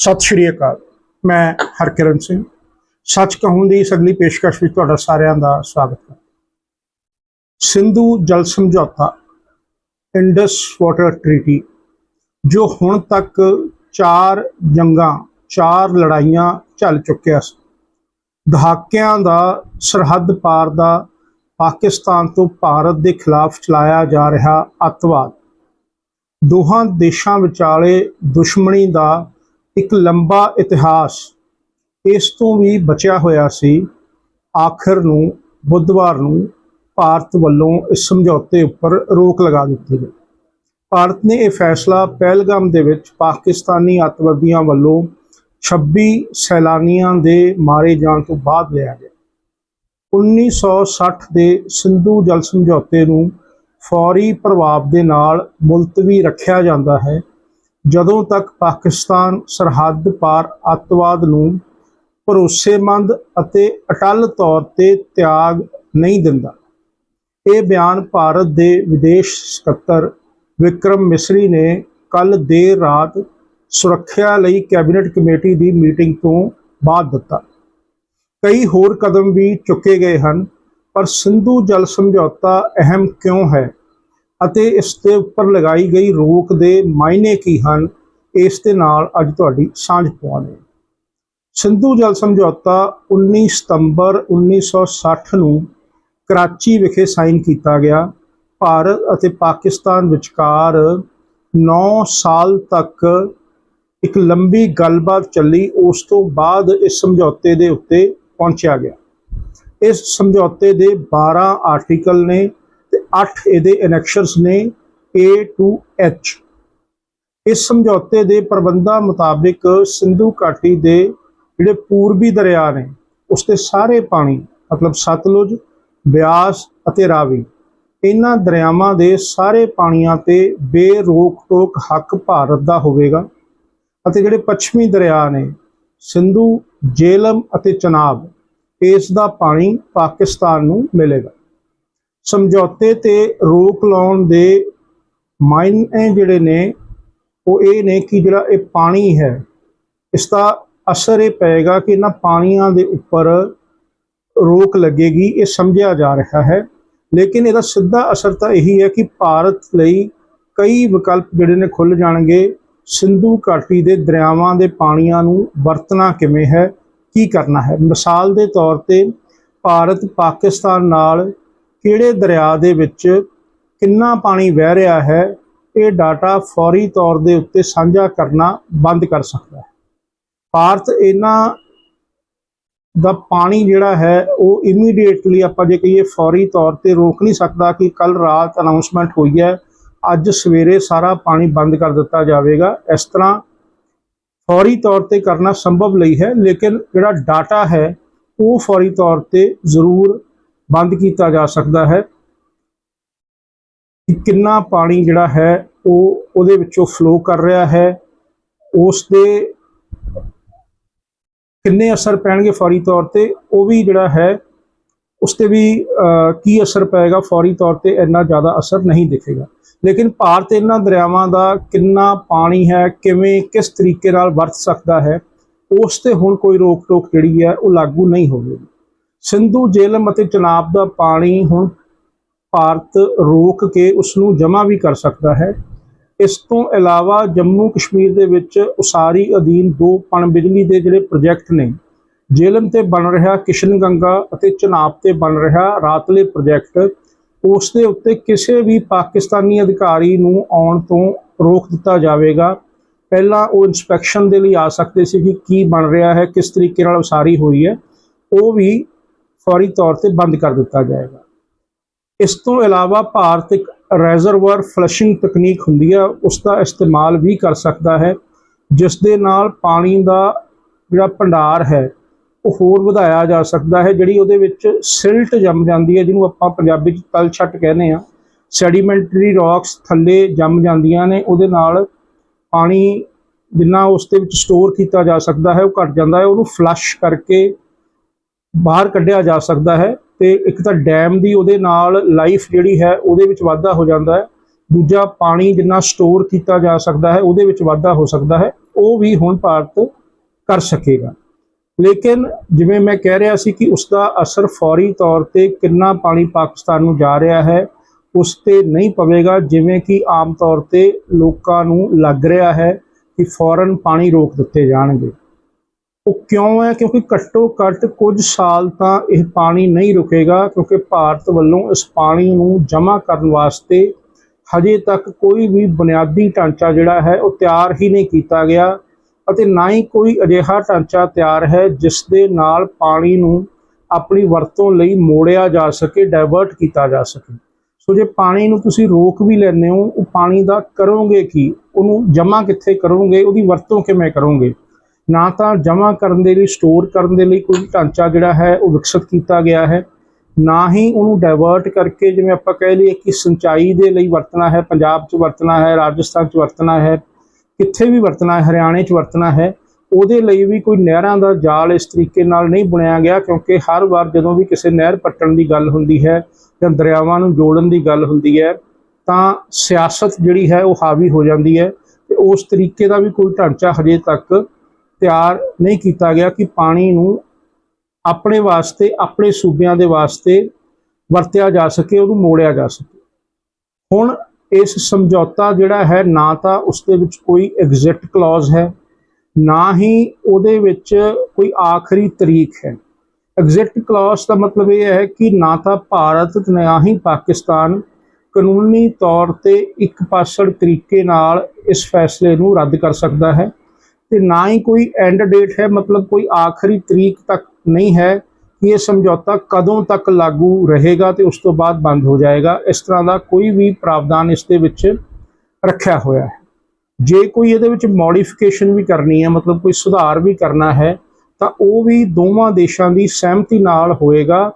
ਸਤਿ ਸ਼੍ਰੀ ਅਕਾਲ। ਮੈਂ ਹਰਕਿਰਨ ਸਿੰਘ। ਸੱਚ ਕਹੂੰ ਦੀ ਇਸ ਅਗਲੀ ਪੇਸ਼ਕਸ਼ ਵਿੱਚ ਤੁਹਾਡਾ ਸਾਰਿਆਂ ਦਾ ਸਵਾਗਤ ਹੈ। ਸਿੰਧੂ ਜਲ ਸਮਝੌਤਾ, ਇੰਡਸ ਵਾਟਰ ਟ੍ਰੀਟੀ, ਜੋ ਹੁਣ ਤੱਕ ਚਾਰ ਜੰਗਾਂ, ਚਾਰ ਲੜਾਈਆਂ ਝੱਲ ਚੁੱਕਿਆ ਸੀ। ਦਹਾਕਿਆਂ ਦਾ ਸਰਹੱਦ ਪਾਰ ਦਾ ਪਾਕਿਸਤਾਨ ਤੋਂ ਭਾਰਤ ਦੇ ਖਿਲਾਫ ਚਲਾਇਆ ਜਾ ਰਿਹਾ ਅੱਤਵਾਦ। ਦੋਹਾਂ ਦੇਸ਼ਾਂ ਵਿਚਾਲੇ ਦੁਸ਼ਮਣੀ ਦਾ ਇੱਕ ਲੰਬਾ ਇਤਿਹਾਸ। ਇਸ ਤੋਂ ਵੀ ਬਚਿਆ ਹੋਇਆ ਸੀ। ਆਖਰ ਨੂੰ, ਬੁੱਧਵਾਰ ਨੂੰ ਭਾਰਤ ਵੱਲੋਂ ਇਸ ਸਮਝੌਤੇ ਉੱਪਰ ਰੋਕ ਲਗਾ ਦਿੱਤੀ ਗਈ। ਭਾਰਤ ਨੇ ਇਹ ਫੈਸਲਾ ਪਹਿਲਗਾਮ ਦੇ ਵਿੱਚ ਪਾਕਿਸਤਾਨੀ ਅੱਤਵਾਦੀਆਂ ਵੱਲੋਂ 26 ਸੈਲਾਨੀਆਂ ਦੇ ਮਾਰੇ ਜਾਣ ਤੋਂ ਬਾਅਦ ਲਿਆ ਗਿਆ। 1960 ਦੇ ਸਿੰਧੂ ਜਲ ਸਮਝੌਤੇ ਨੂੰ ਫੌਰੀ ਪ੍ਰਭਾਵ ਦੇ ਨਾਲ ਮੁਲਤਵੀ ਰੱਖਿਆ ਜਾਂਦਾ ਹੈ। ਜਦੋਂ ਤੱਕ ਪਾਕਿਸਤਾਨ ਸਰਹੱਦ ਪਾਰ ਅੱਤਵਾਦ ਨੂੰ ਭਰੋਸੇਮੰਦ ਅਤੇ ਅਟੱਲ ਤੌਰ ਤੇ ਤਿਆਗ ਨਹੀਂ ਦਿੰਦਾ, ਇਹ ਬਿਆਨ ਭਾਰਤ ਦੇ ਵਿਦੇਸ਼ ਸਕੱਤਰ ਵਿਕਰਮ ਮਿਸਰੀ ਨੇ ਕੱਲ ਦੇਰ ਰਾਤ ਸੁਰੱਖਿਆ ਲਈ ਕੈਬਨਿਟ ਕਮੇਟੀ ਦੀ ਮੀਟਿੰਗ ਤੋਂ ਬਾਅਦ ਦਿੱਤਾ। ਕਈ ਹੋਰ ਕਦਮ ਵੀ ਚੁੱਕੇ ਗਏ ਹਨ, ਪਰ ਸਿੰਧੂ ਜਲ ਸਮਝੌਤਾ ਅਹਿਮ ਕਿਉਂ ਹੈ? ਅਤੇ ਇਸ ਦੇ ਉੱਪਰ ਲਗਾਈ ਗਈ ਰੋਕ ਦੇ ਮਾਇਨੇ ਕੀ ਹਨ, ਇਸ ਦੇ ਨਾਲ ਅੱਜ ਤੁਹਾਡੀ ਸਾਂਝ ਪਵਾਉਂਦੇ ਸਿੰਧੂ ਜਲ ਸਮਝੌਤਾ 19 ਸਤੰਬਰ 1960 ਨੂੰ ਕਰਾਚੀ ਵਿਖੇ ਸਾਈਨ ਕੀਤਾ ਗਿਆ। ਭਾਰਤ ਅਤੇ ਪਾਕਿਸਤਾਨ ਵਿਚਕਾਰ 9 ਸਾਲ ਤੱਕ ਇੱਕ ਲੰਬੀ ਗੱਲਬਾਤ ਚੱਲੀ, ਉਸ ਤੋਂ ਬਾਅਦ ਇਸ ਸਮਝੌਤੇ ਦੇ ਉੱਤੇ ਪਹੁੰਚਿਆ ਗਿਆ। ਇਸ ਸਮਝੌਤੇ ਦੇ 12 ਆਰਟੀਕਲ ਨੇ 8 ਇਹਦੇ ਐਨੈਕਸ਼ਨਸ ਨੇ, A to H ਇਸ ਸਮਝੌਤੇ ਦੇ ਪ੍ਰਬੰਧਾਂ ਮੁਤਾਬਿਕ ਸਿੰਧੂ ਘਾਟੀ ਦੇ ਜਿਹੜੇ ਪੂਰਬੀ ਦਰਿਆ ਨੇ, ਉਸ 'ਤੇ ਸਾਰੇ ਪਾਣੀ, ਮਤਲਬ ਸਤਲੁਜ, ਬਿਆਸ ਅਤੇ ਰਾਵੀ, ਇਹਨਾਂ ਦਰਿਆਵਾਂ ਦੇ ਸਾਰੇ ਪਾਣੀਆਂ ਤੇ ਬੇਰੋਕ ਟੋਕ ਹੱਕ ਭਾਰਤ ਦਾ ਹੋਵੇਗਾ। ਅਤੇ ਜਿਹੜੇ ਪੱਛਮੀ ਦਰਿਆ ਨੇ, ਸਿੰਧੂ, ਜੇਲਮ ਅਤੇ ਚਨਾਬ, ਇਸ ਦਾ ਪਾਣੀ ਪਾਕਿਸਤਾਨ ਨੂੰ ਮਿਲੇਗਾ। ਸਮਝੌਤੇ ਤੇ ਰੋਕ ਲਾਉਣ ਦੇ ਮਾਇਨੇ ਜਿਹੜੇ ਨੇ, ਉਹ ਇਹ ਨੇ ਕਿ ਜਿਹੜਾ ਇਹ ਪਾਣੀ ਹੈ ਇਸ ਦਾ ਅਸਰ ਇਹ ਪਏਗਾ ਕਿ ਇਹਨਾਂ ਪਾਣੀਆਂ ਦੇ ਉੱਪਰ ਰੋਕ ਲੱਗੇਗੀ, ਇਹ ਸਮਝਿਆ ਜਾ ਰਿਹਾ ਹੈ। ਲੇਕਿਨ ਇਹਦਾ ਸਿੱਧਾ ਅਸਰ ਤਾਂ ਇਹੀ ਹੈ ਕਿ ਭਾਰਤ ਲਈ ਕਈ ਵਿਕਲਪ ਜਿਹੜੇ ਨੇ ਖੁੱਲ ਜਾਣਗੇ। ਸਿੰਧੂ ਘਾਟੀ ਦੇ ਦਰਿਆਵਾਂ ਦੇ ਪਾਣੀਆਂ ਨੂੰ ਵਰਤਣਾ ਕਿਵੇਂ ਹੈ, ਕੀ ਕਰਨਾ ਹੈ? ਮਿਸਾਲ ਦੇ ਤੌਰ ਤੇ ਭਾਰਤ ਪਾਕਿਸਤਾਨ ਨਾਲ ਕਿਹੜੇ ਦਰਿਆ ਦੇ ਵਿੱਚ ਕਿੰਨਾ ਪਾਣੀ ਵਹਿ ਰਿਹਾ ਹੈ, ਇਹ ਡਾਟਾ ਫੌਰੀ ਤੌਰ ਦੇ ਉੱਤੇ ਸਾਂਝਾ ਕਰਨਾ ਬੰਦ ਕਰ ਸਕਦਾ ਹੈ। ਭਾਰਤ ਇਹਨਾਂ ਦਾ ਪਾਣੀ ਜਿਹੜਾ ਹੈ, ਉਹ ਇਮੀਡੀਏਟਲੀ ਆਪਾਂ ਜੇ ਕਹੀਏ ਫੌਰੀ ਤੌਰ ਤੇ ਰੋਕ ਨਹੀਂ ਸਕਦਾ ਕਿ ਕੱਲ ਰਾਤ ਅਨਾਉਂਸਮੈਂਟ ਹੋਈ ਹੈ, ਅੱਜ ਸਵੇਰੇ ਸਾਰਾ ਪਾਣੀ ਬੰਦ ਕਰ ਦਿੱਤਾ ਜਾਵੇਗਾ। ਇਸ ਤਰ੍ਹਾਂ ਫੌਰੀ ਤੌਰ ਤੇ ਕਰਨਾ ਸੰਭਵ ਨਹੀਂ ਹੈ, ਲੇਕਿਨ ਜਿਹੜਾ ਡਾਟਾ ਹੈ, ਉਹ ਫੌਰੀ ਤੌਰ ਤੇ ਜ਼ਰੂਰ ਬੰਦ ਕੀਤਾ ਜਾ ਸਕਦਾ ਹੈ। ਕਿ ਕਿੰਨਾ ਪਾਣੀ ਜਿਹੜਾ ਹੈ, ਉਹ ਉਹਦੇ ਵਿੱਚੋਂ ਫਲੋ ਕਰ ਰਿਹਾ ਹੈ। ਉਸ ਦੇ ਕਿੰਨੇ ਅਸਰ ਪੈਣਗੇ ਫੌਰੀ ਤੌਰ ਤੇ, ਉਹ ਵੀ ਜਿਹੜਾ ਹੈ ਉਸ ਤੇ ਵੀ ਕੀ ਅਸਰ ਪਏਗਾ ਫੌਰੀ ਤੌਰ ਤੇ, ਇੰਨਾ ਜ਼ਿਆਦਾ ਅਸਰ ਨਹੀਂ ਦਿਖੇਗਾ। ਲੇਕਿਨ ਭਾਰਤ ਇਹਨਾਂ ਦਰਿਆਵਾਂ ਦਾ ਕਿੰਨਾ ਪਾਣੀ ਹੈ, ਕਿਵੇਂ, ਕਿਸ ਤਰੀਕੇ ਨਾਲ ਵਰਤ ਸਕਦਾ ਹੈ ਉਸ ਤੇ ਹੁਣ ਕੋਈ ਰੋਕ ਟੋਕ ਜਿਹੜੀ ਹੈ, ਉਹ ਲਾਗੂ ਨਹੀਂ ਹੋਵੇਗੀ ਸਿੰਧੂ ਜੇਲਮ ਅਤੇ ਚਨਾਬ ਦਾ ਪਾਣੀ ਹੁਣ ਭਾਰਤ ਰੋਕ ਕੇ ਉਸ ਨੂੰ ਜਮ੍ਹਾਂ ਵੀ ਕਰ ਸਕਦਾ ਹੈ। ਇਸ ਤੋਂ ਇਲਾਵਾ ਜੰਮੂ ਕਸ਼ਮੀਰ ਦੇ ਵਿੱਚ ਉਸਾਰੀ ਅਧੀਨ ਦੋ ਪਣ ਬਿਜਲੀ ਦੇ ਜਿਹੜੇ ਪ੍ਰੋਜੈਕਟ ਨੇ, ਜੇਲਮ ਤੇ ਬਣ ਰਿਹਾ ਕਿਸ਼ਨ ਗੰਗਾ ਅਤੇ ਚਨਾਬ ਤੇ ਬਣ ਰਿਹਾ ਰਾਤਲੇ ਪ੍ਰੋਜੈਕਟ, ਉਸ ਦੇ ਉੱਤੇ ਕਿਸੇ ਵੀ ਪਾਕਿਸਤਾਨੀ ਅਧਿਕਾਰੀ ਨੂੰ ਆਉਣ ਤੋਂ ਰੋਕ ਦਿੱਤਾ ਜਾਵੇਗਾ। ਪਹਿਲਾਂ ਉਹ ਇਨਸਪੈਕਸ਼ਨ ਦੇ ਲਈ ਆ ਸਕਦੇ ਸੀ ਕਿ ਕੀ ਬਣ ਰਿਹਾ ਹੈ, ਕਿਸ ਤਰੀਕੇ ਨਾਲ ਉਸਾਰੀ ਹੋਈ ਹੈ। ਉਹ ਵੀ ਫੌਰੀ ਤੌਰ ਤੇ ਬੰਦ ਕਰ ਦਿੱਤਾ ਜਾਏਗਾ। ਇਸ ਤੋਂ ਇਲਾਵਾ ਭਾਰਤ ਇੱਕ ਰੈਜ਼ਰਵਰ ਫਲਸ਼ਿੰਗ ਤਕਨੀਕ ਹੁੰਦੀ ਹੈ, ਉਸ ਦਾ ਇਸਤੇਮਾਲ ਵੀ ਕਰ ਸਕਦਾ ਹੈ, ਜਿਸ ਦੇ ਨਾਲ ਪਾਣੀ ਦਾ ਜਿਹੜਾ ਭੰਡਾਰ ਹੈ, ਉਹ ਹੋਰ ਵਧਾਇਆ ਜਾ ਸਕਦਾ ਹੈ, ਜਿਹੜੀ ਉਹਦੇ ਵਿੱਚ ਸਿਲਟ ਜੰਮ ਜਾਂਦੀ ਹੈ, ਜਿਹਨੂੰ ਆਪਾਂ ਪੰਜਾਬੀ ਚ ਤਲ ਛੱਟ ਕਹਿੰਦੇ ਆ ਸੈਡੀਮੈਂਟਰੀ ਰੌਕਸ ਥੱਲੇ ਜੰਮ ਜਾਂਦੀਆਂ ਨੇ, ਉਹਦੇ ਨਾਲ ਪਾਣੀ ਜਿੰਨਾ ਉਸ ਦੇ ਵਿੱਚ ਸਟੋਰ ਕੀਤਾ ਜਾ ਸਕਦਾ ਹੈ, ਉਹ ਘਟ ਜਾਂਦਾ ਹੈ, ਉਹਨੂੰ ਫਲਸ਼ ਕਰਕੇ ਬਾਹਰ ਕੱਢਿਆ ਜਾ ਸਕਦਾ ਹੈ ਤੇ ਇੱਕ ਤਾਂ ਡੈਮ ਦੀ ਉਹਦੇ ਨਾਲ ਲਾਈਫ ਜਿਹੜੀ ਹੈ ਉਹਦੇ ਵਿੱਚ ਵਾਧਾ ਹੋ ਜਾਂਦਾ ਹੈ। ਦੂਜਾ ਪਾਣੀ ਜਿੰਨਾ ਸਟੋਰ ਕੀਤਾ ਜਾ ਸਕਦਾ ਹੈ, ਉਹਦੇ ਵਿੱਚ ਵਾਧਾ ਹੋ ਸਕਦਾ ਹੈ। ਉਹ ਵੀ ਹੁਣ ਭਾਰਤ ਕਰ ਸਕੇਗਾ। ਲੇਕਿਨ ਜਿਵੇਂ ਮੈਂ ਕਹਿ ਰਿਹਾ ਸੀ ਕਿ ਉਸ ਦਾ ਅਸਰ ਫੌਰੀ ਤੌਰ ਤੇ ਕਿੰਨਾ ਪਾਣੀ ਪਾਕਿਸਤਾਨ ਨੂੰ ਜਾ ਰਿਹਾ ਹੈ, ਉਸ ਤੇ ਨਹੀਂ ਪਵੇਗਾ, ਜਿਵੇਂ ਕਿ ਆਮ ਤੌਰ ਤੇ ਲੋਕਾਂ ਨੂੰ ਲੱਗ ਰਿਹਾ ਹੈ ਕਿ ਫੌਰਨ ਪਾਣੀ ਰੋਕ ਦਿੱਤੇ ਜਾਣਗੇ। ਉਹ ਕਿਉਂ ਹੈ? ਕਿਉਂਕਿ ਘੱਟੋ ਘੱਟ ਕੁਝ ਸਾਲ ਤਾਂ ਇਹ ਪਾਣੀ ਨਹੀਂ ਰੁਕੇਗਾ, ਕਿਉਂਕਿ ਭਾਰਤ ਵੱਲੋਂ ਇਸ ਪਾਣੀ ਨੂੰ ਜਮ੍ਹਾਂ ਕਰਨ ਵਾਸਤੇ ਹਜੇ ਤੱਕ ਕੋਈ ਵੀ ਬੁਨਿਆਦੀ ਢਾਂਚਾ ਜਿਹੜਾ ਹੈ, ਉਹ ਤਿਆਰ ਹੀ ਨਹੀਂ ਕੀਤਾ ਗਿਆ ਅਤੇ ਨਾ ਹੀ ਕੋਈ ਅਜਿਹਾ ਢਾਂਚਾ ਤਿਆਰ ਹੈ ਜਿਸ ਦੇ ਨਾਲ ਪਾਣੀ ਨੂੰ ਆਪਣੀ ਵਰਤੋਂ ਲਈ ਮੋੜਿਆ ਜਾ ਸਕੇ ਡਾਇਵਰਟ ਕੀਤਾ ਜਾ ਸਕੇ। ਸੋ ਜੇ ਪਾਣੀ ਨੂੰ ਤੁਸੀਂ ਰੋਕ ਵੀ ਲੈਂਦੇ ਹੋ, ਉਹ ਪਾਣੀ ਦਾ ਕਰੋਗੇ ਕੀ? ਉਹਨੂੰ ਜਮ੍ਹਾਂ ਕਿੱਥੇ ਕਰੋਗੇ? ਉਹਦੀ ਵਰਤੋਂ ਕਿਵੇਂ ਕਰੋਗੇ? ਨਾ ਤਾਂ ਜਮ੍ਹਾਂ ਕਰਨ ਦੇ ਲਈ ਸਟੋਰ ਕਰਨ ਦੇ ਲਈ ਕੋਈ ਢਾਂਚਾ ਜਿਹੜਾ ਹੈ ਉਹ ਵਿਕਸਿਤ ਕੀਤਾ ਗਿਆ ਹੈ। ਨਾ ਹੀ ਉਹਨੂੰ ਡਾਇਵਰਟ ਕਰਕੇ ਜਿਵੇਂ ਆਪਾਂ ਕਹਿ ਲਈਏ ਕਿ ਸਿੰਚਾਈ ਦੇ ਲਈ ਵਰਤਣਾ ਹੈ, ਪੰਜਾਬ 'ਚ ਵਰਤਣਾ ਹੈ, ਰਾਜਸਥਾਨ 'ਚ ਵਰਤਣਾ ਹੈ, ਕਿੱਥੇ ਵੀ ਵਰਤਣਾ ਹੈ, ਹਰਿਆਣੇ 'ਚ ਵਰਤਣਾ ਹੈ, ਉਹਦੇ ਲਈ ਵੀ ਕੋਈ ਨਹਿਰਾਂ ਦਾ ਜਾਲ ਇਸ ਤਰੀਕੇ ਨਾਲ ਨਹੀਂ ਬੁਣਿਆ ਗਿਆ ਕਿਉਂਕਿ ਹਰ ਵਾਰ ਜਦੋਂ ਵੀ ਕਿਸੇ ਨਹਿਰ ਪੱਟਣ ਦੀ ਗੱਲ ਹੁੰਦੀ ਹੈ ਜਾਂ ਦਰਿਆਵਾਂ ਨੂੰ ਜੋੜਨ ਦੀ ਗੱਲ ਹੁੰਦੀ ਹੈ, ਤਾਂ ਸਿਆਸਤ ਜਿਹੜੀ ਹੈ ਉਹ ਹਾਵੀ ਹੋ ਜਾਂਦੀ ਹੈ ਤੇ ਉਸ ਤਰੀਕੇ ਦਾ ਵੀ ਕੋਈ ਢਾਂਚਾ ਹਜੇ ਤੱਕ ਤਿਆਰ ਨਹੀਂ ਕੀਤਾ ਗਿਆ ਕਿ ਪਾਣੀ ਨੂੰ ਆਪਣੇ ਵਾਸਤੇ, ਆਪਣੇ ਸੂਬਿਆਂ ਦੇ ਵਾਸਤੇ ਵਰਤਿਆ ਜਾ ਸਕੇ, ਉਹਨੂੰ ਮੋੜਿਆ ਜਾ ਸਕੇ। ਹੁਣ ਇਸ ਸਮਝੌਤਾ ਜਿਹੜਾ ਹੈ, ਨਾ ਤਾਂ ਉਸ ਦੇ ਵਿੱਚ ਕੋਈ ਐਗਜ਼ਿਟ ਕਲੌਜ਼ ਹੈ, ਨਾ ਹੀ ਉਹਦੇ ਵਿੱਚ ਕੋਈ ਆਖਰੀ ਤਰੀਕ ਹੈ। ਐਗਜ਼ਿਟ ਕਲੌਜ਼ ਦਾ ਮਤਲਬ ਇਹ ਹੈ ਕਿ ਨਾ ਤਾਂ ਭਾਰਤ ਤੇ ਨਾ ਹੀ ਪਾਕਿਸਤਾਨ ਕਾਨੂੰਨੀ ਤੌਰ ਤੇ ਇੱਕ ਪਾਸੜ ਤਰੀਕੇ ਨਾਲ ਇਸ ਫੈਸਲੇ ਨੂੰ ਰੱਦ ਕਰ ਸਕਦਾ ਹੈ। ਤੇ ਨਾ ਹੀ ਕੋਈ ਐਂਡ ਡੇਟ ਹੈ, ਮਤਲਬ ਕੋਈ ਆਖਰੀ ਤਰੀਕ ਤੱਕ ਨਹੀਂ ਹੈ ਕਿ ਇਹ ਸਮਝੌਤਾ ਕਦੋਂ ਤੱਕ ਲਾਗੂ ਰਹੇਗਾ ਤੇ ਉਸ ਤੋਂ ਬਾਅਦ ਬੰਦ ਹੋ ਜਾਏਗਾ। ਇਸ ਤਰ੍ਹਾਂ ਦਾ ਕੋਈ ਵੀ ਪ੍ਰਾਵਧਾਨ ਇਸ ਦੇ ਵਿੱਚ ਰੱਖਿਆ ਹੋਇਆ ਹੈ। ਜੇ ਕੋਈ ਇਹਦੇ ਵਿੱਚ ਮੋਡੀਫਿਕੇਸ਼ਨ ਵੀ ਕਰਨੀ ਹੈ, ਮਤਲਬ ਕੋਈ ਸੁਧਾਰ ਵੀ ਕਰਨਾ ਹੈ, ਤਾਂ ਉਹ ਵੀ ਦੋਵਾਂ ਦੇਸ਼ਾਂ ਦੀ ਸਹਿਮਤੀ ਨਾਲ ਹੋਏਗਾ।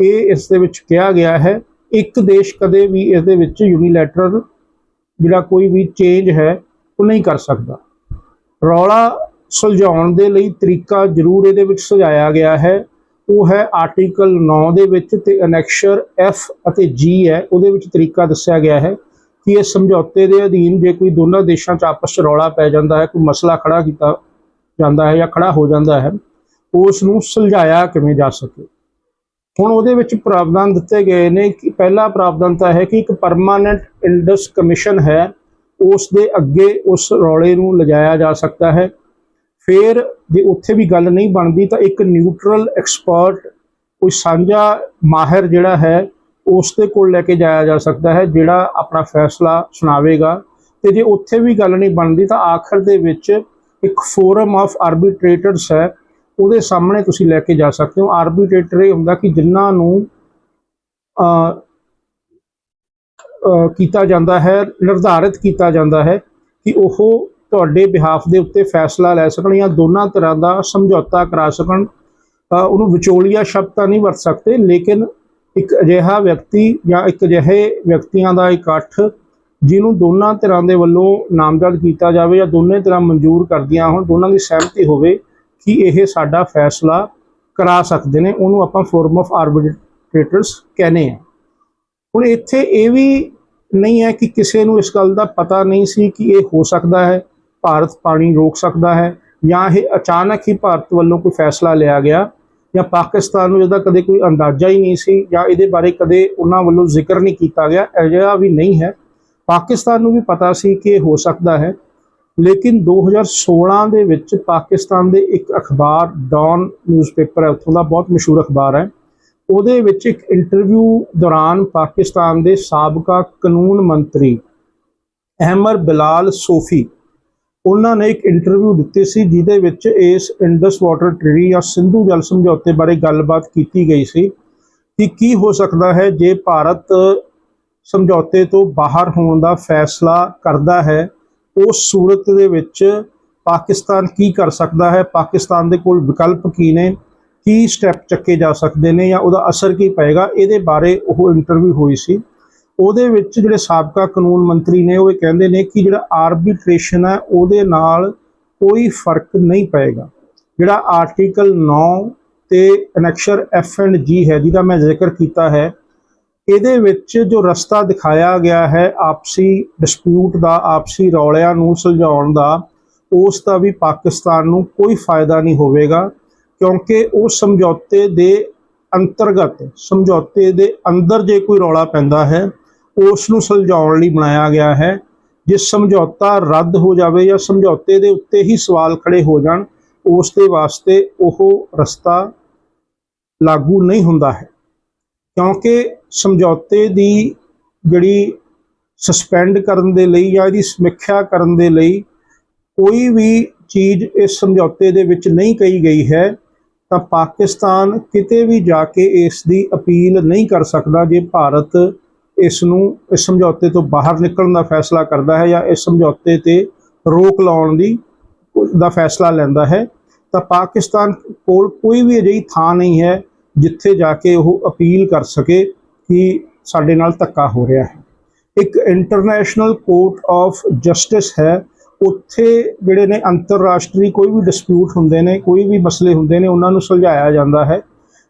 ਇਹ ਇਸ ਦੇ ਵਿੱਚ ਕਿਹਾ ਗਿਆ ਹੈ, ਇੱਕ ਦੇਸ਼ ਕਦੇ ਵੀ ਇਸ ਦੇ ਵਿੱਚ ਯੂਨੀਲੈਟਰਲ ਜਿਹੜਾ ਕੋਈ ਵੀ ਚੇਂਜ ਹੈ, ਉਹ ਨਹੀਂ ਕਰ ਸਕਦਾ। ਰੌਲਾ ਸੁਲਝਾਉਣ ਦੇ ਲਈ ਤਰੀਕਾ ਜ਼ਰੂਰ ਇਹਦੇ ਵਿੱਚ ਸੁਝਾਇਆ ਗਿਆ ਹੈ। ਉਹ ਹੈ ਆਰਟੀਕਲ 9 ਦੇ ਵਿੱਚ ਤੇ ਅਨੈਕਸ਼ਰ F ਅਤੇ G ਹੈ। ਉਹਦੇ ਵਿੱਚ ਤਰੀਕਾ ਦੱਸਿਆ ਗਿਆ ਹੈ ਕਿ ਇਸ ਸਮਝੌਤੇ ਦੇ ਅਧੀਨ ਜੇ ਕੋਈ ਦੋਨਾਂ ਦੇਸ਼ਾਂ 'ਚ ਆਪਸ 'ਚ ਰੌਲਾ ਪੈ ਜਾਂਦਾ ਹੈ, ਕੋਈ ਮਸਲਾ ਖੜਾ ਕੀਤਾ ਜਾਂਦਾ ਹੈ ਜਾਂ ਖੜਾ ਹੋ ਜਾਂਦਾ ਹੈ, ਉਸ ਨੂੰ ਸੁਲਝਾਇਆ ਕਿਵੇਂ ਜਾ ਸਕੇ। ਹੁਣ ਉਹਦੇ ਵਿੱਚ ਪ੍ਰਾਵਧਾਨ ਦਿੱਤੇ ਗਏ ਨੇ ਕਿ ਪਹਿਲਾ ਪ੍ਰਾਵਧਾਨ ਤਾਂ ਹੈ ਕਿ ਇੱਕ ਪਰਮਾਨੈਂਟ ਇੰਡਸ ਕਮਿਸ਼ਨ ਹੈ। ਉਸ ਦੇ ਅੱਗੇ ਉਸ ਰੌਲੇ ਨੂੰ ਲਿਜਾਇਆ ਜਾ ਸਕਦਾ ਹੈ। ਫਿਰ ਜੇ ਉੱਥੇ ਵੀ ਗੱਲ ਨਹੀਂ ਬਣਦੀ ਤਾਂ ਇੱਕ ਨਿਊਟਰਲ ਐਕਸਪਰਟ ਕੋਈ ਸਾਂਝਾ ਮਾਹਿਰ ਜਿਹੜਾ ਹੈ ਉਸ ਦੇ ਕੋਲ ਲੈ ਕੇ ਜਾਇਆ ਜਾ ਸਕਦਾ ਹੈ, ਜਿਹੜਾ ਆਪਣਾ ਫੈਸਲਾ ਸੁਣਾਵੇਗਾ। ਤੇ ਜੇ ਉੱਥੇ ਵੀ ਗੱਲ ਨਹੀਂ ਬਣਦੀ ਤਾਂ ਆਖਰ ਦੇ ਵਿੱਚ ਇੱਕ ਫੋਰਮ ਆਫ ਆਰਬਿਟ੍ਰੇਟਰਸ ਹੈ, ਉਹਦੇ ਸਾਹਮਣੇ ਤੁਸੀਂ ਲੈ ਕੇ ਜਾ ਸਕਦੇ ਹੋ। ਆਰਬਿਟ੍ਰੇਟਰ ਇਹ ਹੁੰਦਾ ਕਿ ਜਿਨ੍ਹਾਂ ਨੂੰ ਕੀਤਾ ਜਾਂਦਾ ਹੈ, ਨਿਰਧਾਰਿਤ ਕੀਤਾ ਜਾਂਦਾ ਹੈ ਕਿ ਉਹ ਤੁਹਾਡੇ ਬਿਹਾਫ ਦੇ ਉੱਤੇ ਫੈਸਲਾ ਲੈ ਸਕਣ ਜਾਂ ਦੋਨਾਂ ਤਰ੍ਹਾਂ ਦਾ ਸਮਝੌਤਾ ਕਰਾ ਸਕਣ। ਉਹਨੂੰ ਵਿਚੋਲੀਆ ਸ਼ਬਦ ਤਾਂ ਨਹੀਂ ਵਰਤ ਸਕਦੇ, ਲੇਕਿਨ ਇੱਕ ਅਜਿਹਾ ਵਿਅਕਤੀ ਜਾਂ ਇੱਕ ਅਜਿਹੇ ਵਿਅਕਤੀਆਂ ਦਾ ਇਕੱਠ ਜਿਹਨੂੰ ਦੋਨਾਂ ਤਰ੍ਹਾਂ ਦੇ ਵੱਲੋਂ ਨਾਮਜ਼ਦ ਕੀਤਾ ਜਾਵੇ ਜਾਂ ਦੋਨੇ ਤਰ੍ਹਾਂ ਮਨਜ਼ੂਰ ਕਰਦੀਆਂ ਹੋਣ, ਦੋਨਾਂ ਦੀ ਸਹਿਮਤੀ ਹੋਵੇ ਕਿ ਇਹ ਸਾਡਾ ਫੈਸਲਾ ਕਰਾ ਸਕਦੇ ਨੇ, ਉਹਨੂੰ ਆਪਾਂ ਫੋਰਮ ਆਫ ਆਰਬਿਟ੍ਰੇਟਰਸ ਕਹਿੰਦੇ ਆ ਹੁਣ ਇੱਥੇ ਇਹ ਵੀ ਨਹੀਂ ਹੈ ਕਿ ਕਿਸੇ ਨੂੰ ਇਸ ਗੱਲ ਦਾ ਪਤਾ ਨਹੀਂ ਸੀ ਕਿ ਇਹ ਹੋ ਸਕਦਾ ਹੈ, ਭਾਰਤ ਪਾਣੀ ਰੋਕ ਸਕਦਾ ਹੈ ਜਾਂ ਇਹ ਅਚਾਨਕ ਹੀ ਭਾਰਤ ਵੱਲੋਂ ਕੋਈ ਫੈਸਲਾ ਲਿਆ ਗਿਆ ਜਾਂ ਪਾਕਿਸਤਾਨ ਨੂੰ ਇਹਦਾ ਕਦੇ ਕੋਈ ਅੰਦਾਜ਼ਾ ਹੀ ਨਹੀਂ ਸੀ ਜਾਂ ਇਹਦੇ ਬਾਰੇ ਕਦੇ ਉਹਨਾਂ ਵੱਲੋਂ ਜ਼ਿਕਰ ਨਹੀਂ ਕੀਤਾ ਗਿਆ, ਅਜਿਹਾ ਵੀ ਨਹੀਂ ਹੈ। ਪਾਕਿਸਤਾਨ ਨੂੰ ਵੀ ਪਤਾ ਸੀ ਕਿ ਇਹ ਹੋ ਸਕਦਾ ਹੈ, ਲੇਕਿਨ 2016 ਦੇ ਵਿੱਚ ਪਾਕਿਸਤਾਨ ਦੇ ਇੱਕ ਅਖਬਾਰ ਡੌਨ ਨਿਊਜ਼ਪੇਪਰ ਹੈ, ਉੱਥੋਂ ਦਾ ਬਹੁਤ ਮਸ਼ਹੂਰ ਅਖਬਾਰ ਹੈ। ਉਹਦੇ ਵਿੱਚ ਇੱਕ ਇੰਟਰਵਿਊ ਦੌਰਾਨ ਪਾਕਿਸਤਾਨ ਦੇ ਸਾਬਕਾ ਕਾਨੂੰਨ ਮੰਤਰੀ ਅਹਿਮਰ ਬਿਲਾਲ ਸੋਫੀ, ਉਹਨਾਂ ਨੇ ਇੱਕ ਇੰਟਰਵਿਊ ਦਿੱਤੀ ਸੀ ਜਿਹਦੇ ਵਿੱਚ ਇਸ ਇੰਡਸ ਵਾਟਰ ਟ੍ਰੀਟੀ ਜਾਂ ਸਿੰਧੂ ਜਲ ਸਮਝੌਤੇ ਬਾਰੇ ਗੱਲਬਾਤ ਕੀਤੀ ਗਈ ਸੀ ਕਿ ਕੀ ਹੋ ਸਕਦਾ ਹੈ ਜੇ ਭਾਰਤ ਸਮਝੌਤੇ ਤੋਂ ਬਾਹਰ ਹੋਣ ਦਾ ਫੈਸਲਾ ਕਰਦਾ ਹੈ ਉਸ ਸੂਰਤ ਦੇ ਵਿੱਚ ਪਾਕਿਸਤਾਨ ਕੀ ਕਰ ਸਕਦਾ ਹੈ, ਪਾਕਿਸਤਾਨ ਦੇ ਕੋਲ ਵਿਕਲਪ ਕੀ ਨੇ ਕੀ ਸਟੈਪ ਚੱਕੇ ਜਾ ਸਕਦੇ ਨੇ ਜਾਂ ਉਹਦਾ ਅਸਰ ਕੀ ਪਏਗਾ, ਇਹਦੇ ਬਾਰੇ ਉਹ ਇੰਟਰਵਿਊ ਹੋਈ ਸੀ। ਉਹਦੇ ਵਿੱਚ ਜਿਹੜੇ ਸਾਬਕਾ ਕਾਨੂੰਨ ਮੰਤਰੀ ਨੇ, ਉਹ ਇਹ ਕਹਿੰਦੇ ਨੇ ਕਿ ਜਿਹੜਾ ਆਰਬਿਟ੍ਰੇਸ਼ਨ ਹੈ, ਉਹਦੇ ਨਾਲ ਕੋਈ ਫ਼ਰਕ ਨਹੀਂ ਪਏਗਾ। ਜਿਹੜਾ ਆਰਟੀਕਲ 9 ਤੇ ਅਨੈਕਸ਼ਰ ਐਫ ਐਂਡ ਜੀ ਹੈ, ਜਿਹਦਾ ਮੈਂ ਜ਼ਿਕਰ ਕੀਤਾ ਹੈ, ਇਹਦੇ ਵਿੱਚ ਜੋ ਰਸਤਾ ਦਿਖਾਇਆ ਗਿਆ ਹੈ ਆਪਸੀ ਡਿਸਪਿਊਟ ਦਾ, ਆਪਸੀ ਰੌਲਿਆਂ ਨੂੰ ਸੁਲਝਾਉਣ ਦਾ, ਉਸ ਦਾ ਵੀ ਪਾਕਿਸਤਾਨ ਨੂੰ ਕੋਈ ਫਾਇਦਾ ਨਹੀਂ ਹੋਵੇਗਾ। ਕਿਉਂਕਿ ਉਹ ਸਮਝੌਤੇ ਦੇ ਅੰਤਰਗਤ, ਸਮਝੌਤੇ ਦੇ ਅੰਦਰ ਜੇ ਕੋਈ ਰੌਲਾ ਪੈਂਦਾ ਹੈ ਉਸ ਨੂੰ ਸੁਲਝਾਉਣ ਲਈ ਬਣਾਇਆ ਗਿਆ ਹੈ। ਜੇ ਸਮਝੌਤਾ ਰੱਦ ਹੋ ਜਾਵੇ ਜਾਂ ਸਮਝੌਤੇ ਦੇ ਉੱਤੇ ਹੀ ਸਵਾਲ ਖੜੇ ਹੋ ਜਾਣ, ਉਸ ਦੇ ਵਾਸਤੇ ਉਹ ਰਸਤਾ ਲਾਗੂ ਨਹੀਂ ਹੁੰਦਾ ਹੈ। ਕਿਉਂਕਿ ਸਮਝੌਤੇ ਦੀ ਜਿਹੜੀ ਸਸਪੈਂਡ ਕਰਨ ਦੇ ਲਈ ਜਾਂ ਇਹਦੀ ਸਮੀਖਿਆ ਕਰਨ ਦੇ ਲਈ ਕੋਈ ਵੀ ਚੀਜ਼ ਇਸ ਸਮਝੌਤੇ ਦੇ ਵਿੱਚ ਨਹੀਂ ਕਹੀ ਗਈ ਹੈ ਤਾਂ ਪਾਕਿਸਤਾਨ ਕਿਤੇ ਵੀ ਜਾ ਕੇ ਇਸ ਦੀ ਅਪੀਲ ਨਹੀਂ ਕਰ ਸਕਦਾ ਜੇ ਭਾਰਤ ਇਸ ਨੂੰ, ਇਸ ਸਮਝੌਤੇ ਤੋਂ ਬਾਹਰ ਨਿਕਲਣ ਦਾ ਫੈਸਲਾ ਕਰਦਾ ਹੈ ਜਾਂ ਇਸ ਸਮਝੌਤੇ ਤੇ ਰੋਕ ਲਾਉਣ ਦੀ, ਦਾ ਫੈਸਲਾ ਲੈਂਦਾ ਹੈ, ਤਾਂ ਪਾਕਿਸਤਾਨ ਕੋਲ ਕੋਈ ਵੀ ਅਜਿਹੀ ਥਾਂ ਨਹੀਂ ਹੈ ਜਿੱਥੇ ਜਾ ਕੇ ਉਹ ਅਪੀਲ ਕਰ ਸਕੇ ਕਿ ਸਾਡੇ ਨਾਲ ਧੱਕਾ ਹੋ ਰਿਹਾ ਹੈ। ਇੱਕ ਇੰਟਰਨੈਸ਼ਨਲ ਕੋਰਟ ਆਫ ਜਸਟਿਸ ਹੈ ਉੱਥੇ ਜਿਹੜੇ ਨੇ ਅੰਤਰਰਾਸ਼ਟਰੀ ਕੋਈ ਵੀ ਡਿਸਪਿਊਟ ਹੁੰਦੇ ਨੇ, ਕੋਈ ਵੀ ਮਸਲੇ ਹੁੰਦੇ ਨੇ, ਉਹਨਾਂ ਨੂੰ ਸੁਲਝਾਇਆ ਜਾਂਦਾ ਹੈ।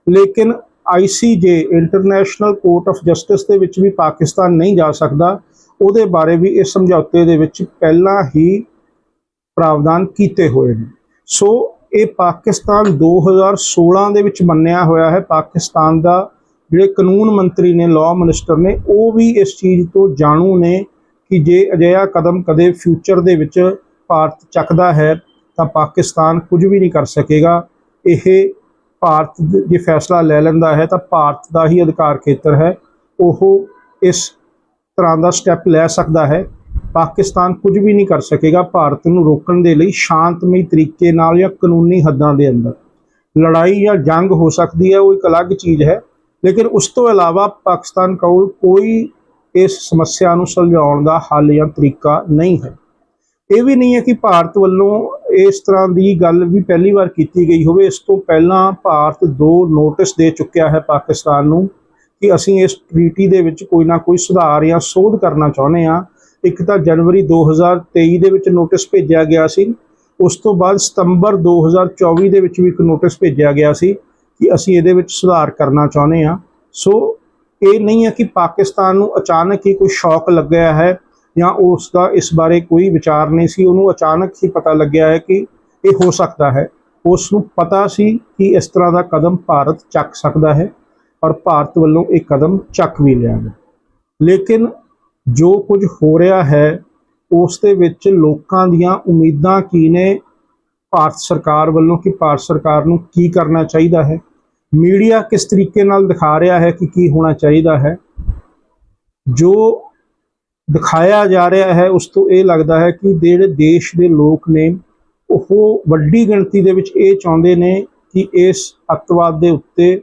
ਲੇਕਿਨ ICJ international court of justice ਦੇ ਵਿੱਚ ਵੀ ਪਾਕਿਸਤਾਨ ਨਹੀਂ ਜਾ ਸਕਦਾ, ਉਹਦੇ ਬਾਰੇ ਵੀ ਇਸ ਸਮਝੌਤੇ ਦੇ ਵਿੱਚ ਪਹਿਲਾਂ ਹੀ ਪ੍ਰਾਵਧਾਨ ਕੀਤੇ ਹੋਏ ਨੇ। ਸੋ ਇਹ ਪਾਕਿਸਤਾਨ 2016 ਦੇ ਵਿੱਚ ਮੰਨਿਆ ਹੋਇਆ ਹੈ। ਪਾਕਿਸਤਾਨ ਦਾ ਜਿਹੜੇ ਕਾਨੂੰਨ ਮੰਤਰੀ ਨੇ ਲਾਅ ਮਿਨਿਸਟਰ ਨੇ, ਉਹ ਵੀ ਇਸ ਚੀਜ਼ ਤੋਂ ਜਾਣੂ ਨੇ ਕਿ ਜੇ ਅਜਿਹਾ ਕਦਮ ਕਦੇ ਫਿਊਚਰ ਦੇ ਵਿੱਚ ਭਾਰਤ ਚੱਕਦਾ ਹੈ, ਤਾਂ ਪਾਕਿਸਤਾਨ ਕੁਝ ਵੀ ਨਹੀਂ ਕਰ ਸਕੇਗਾ। ਇਹ ਭਾਰਤ ਜੇ ਫੈਸਲਾ ਲੈ ਲੈਂਦਾ ਹੈ, ਤਾਂ ਭਾਰਤ ਦਾ ਹੀ ਅਧਿਕਾਰ ਖੇਤਰ ਹੈ। ਉਹ ਇਸ ਤਰ੍ਹਾਂ ਦਾ ਸਟੈਪ ਲੈ ਸਕਦਾ ਹੈ। ਪਾਕਿਸਤਾਨ ਕੁਝ ਵੀ ਨਹੀਂ ਕਰ ਸਕੇਗਾ ਭਾਰਤ ਨੂੰ ਰੋਕਣ ਦੇ ਲਈ ਸ਼ਾਂਤਮਈ ਤਰੀਕੇ ਨਾਲ ਜਾਂ ਕਾਨੂੰਨੀ ਹੱਦਾਂ ਦੇ ਅੰਦਰ। ਲੜਾਈ ਜਾਂ ਜੰਗ ਹੋ ਸਕਦੀ ਹੈ, ਉਹ ਇੱਕ ਅਲੱਗ ਚੀਜ਼ ਹੈ। ਲੇਕਿਨ ਉਸ ਤੋਂ ਇਲਾਵਾ ਪਾਕਿਸਤਾਨ ਕੋਲ ਕੋਈ ਇਸ ਸਮੱਸਿਆ ਨੂੰ ਸੁਲਝਾਉਣ ਦਾ ਹੱਲ ਜਾਂ ਤਰੀਕਾ ਨਹੀਂ ਹੈ। ਇਹ ਵੀ ਨਹੀਂ ਹੈ ਕਿ ਭਾਰਤ ਵੱਲੋਂ ਇਸ ਤਰ੍ਹਾਂ ਦੀ ਗੱਲ ਵੀ ਪਹਿਲੀ ਵਾਰ ਕੀਤੀ ਗਈ ਹੋਵੇ। ਇਸ ਤੋਂ ਪਹਿਲਾਂ ਭਾਰਤ ਦੋ ਨੋਟਿਸ ਦੇ ਚੁੱਕਿਆ ਹੈ ਪਾਕਿਸਤਾਨ ਨੂੰ ਕਿ ਅਸੀਂ ਇਸ ਟ੍ਰੀਟੀ ਦੇ ਵਿੱਚ ਕੋਈ ਨਾ ਕੋਈ ਸੁਧਾਰ ਜਾਂ ਸੋਧ ਕਰਨਾ ਚਾਹੁੰਦੇ ਹਾਂ। ਇੱਕ ਤਾਂ ਜਨਵਰੀ 2023 ਦੇ ਵਿੱਚ ਨੋਟਿਸ ਭੇਜਿਆ ਗਿਆ ਸੀ। ਉਸ ਤੋਂ ਬਾਅਦ ਸਤੰਬਰ 2024 ਦੇ ਵਿੱਚ ਵੀ ਇੱਕ ਨੋਟਿਸ ਭੇਜਿਆ ਗਿਆ ਸੀ ਕਿ ਅਸੀਂ ਇਹਦੇ ਵਿੱਚ ਸੁਧਾਰ ਕਰਨਾ ਚਾਹੁੰਦੇ ਹਾਂ। ਸੋ ਇਹ ਨਹੀਂ ਹੈ ਕਿ ਪਾਕਿਸਤਾਨ ਨੂੰ ਅਚਾਨਕ ਹੀ ਕੋਈ ਸ਼ੌਕ ਲੱਗਿਆ ਹੈ ਜਾਂ ਉਸ ਦਾ ਇਸ ਬਾਰੇ ਕੋਈ ਵਿਚਾਰ ਨਹੀਂ ਸੀ। ਉਹਨੂੰ ਅਚਾਨਕ ਹੀ ਪਤਾ ਲੱਗਿਆ ਹੈ ਕਿ ਇਹ ਹੋ ਸਕਦਾ ਹੈ। ਉਸ ਨੂੰ ਪਤਾ ਸੀ ਕਿ ਇਸ ਤਰ੍ਹਾਂ ਦਾ ਕਦਮ ਭਾਰਤ ਚੱਕ ਸਕਦਾ ਹੈ ਔਰ ਭਾਰਤ ਵੱਲੋਂ ਇਹ ਕਦਮ ਚੱਕ ਵੀ ਲਿਆ ਗਿਆ। ਲੇਕਿਨ ਜੋ ਕੁਝ ਹੋ ਰਿਹਾ ਹੈ, ਉਸ ਦੇ ਵਿੱਚ ਲੋਕਾਂ ਦੀਆਂ ਉਮੀਦਾਂ ਕੀ ਨੇ? ਭਾਰਤ ਸਰਕਾਰ ਵੱਲੋਂ ਕਿ ਭਾਰਤ ਸਰਕਾਰ ਨੂੰ ਕੀ ਕਰਨਾ ਚਾਹੀਦਾ ਹੈ? ਮੀਡੀਆ ਕਿਸ ਤਰੀਕੇ ਨਾਲ ਦਿਖਾ ਰਿਹਾ ਹੈ ਕਿ ਕੀ ਹੋਣਾ ਚਾਹੀਦਾ ਹੈ? ਜੋ ਦਿਖਾਇਆ ਜਾ ਰਿਹਾ ਹੈ, ਉਸ ਤੋਂ ਇਹ ਲੱਗਦਾ ਹੈ ਕਿ ਜਿਹੜੇ ਦੇਸ਼ ਦੇ ਲੋਕ ਨੇ, ਉਹ ਵੱਡੀ ਗਿਣਤੀ ਦੇ ਵਿੱਚ ਇਹ ਚਾਹੁੰਦੇ ਨੇ ਕਿ ਇਸ ਅੱਤਵਾਦ ਦੇ ਉੱਤੇ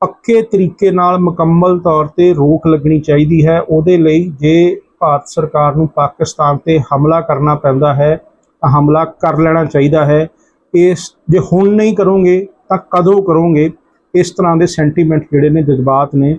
ਪੱਕੇ ਤਰੀਕੇ ਨਾਲ ਮੁਕੰਮਲ ਤੌਰ ਤੇ ਰੋਕ ਲੱਗਣੀ ਚਾਹੀਦੀ ਹੈ। ਉਹਦੇ ਲਈ ਜੇ ਭਾਰਤ ਸਰਕਾਰ ਨੂੰ ਪਾਕਿਸਤਾਨ ਤੇ ਹਮਲਾ ਕਰਨਾ ਪੈਂਦਾ ਹੈ, ਤਾਂ ਹਮਲਾ ਕਰ ਲੈਣਾ ਚਾਹੀਦਾ ਹੈ। ਇਸ ਜੇ ਹੁਣ ਨਹੀਂ ਕਰੋਗੇ, ਤਾਂ ਕਦੋਂ ਕਰੋਗੇ? ਇਸ ਤਰ੍ਹਾਂ ਦੇ ਸੈਂਟੀਮੈਂਟ ਜਿਹੜੇ ਨੇ ਜਜ਼ਬਾਤ ਨੇ,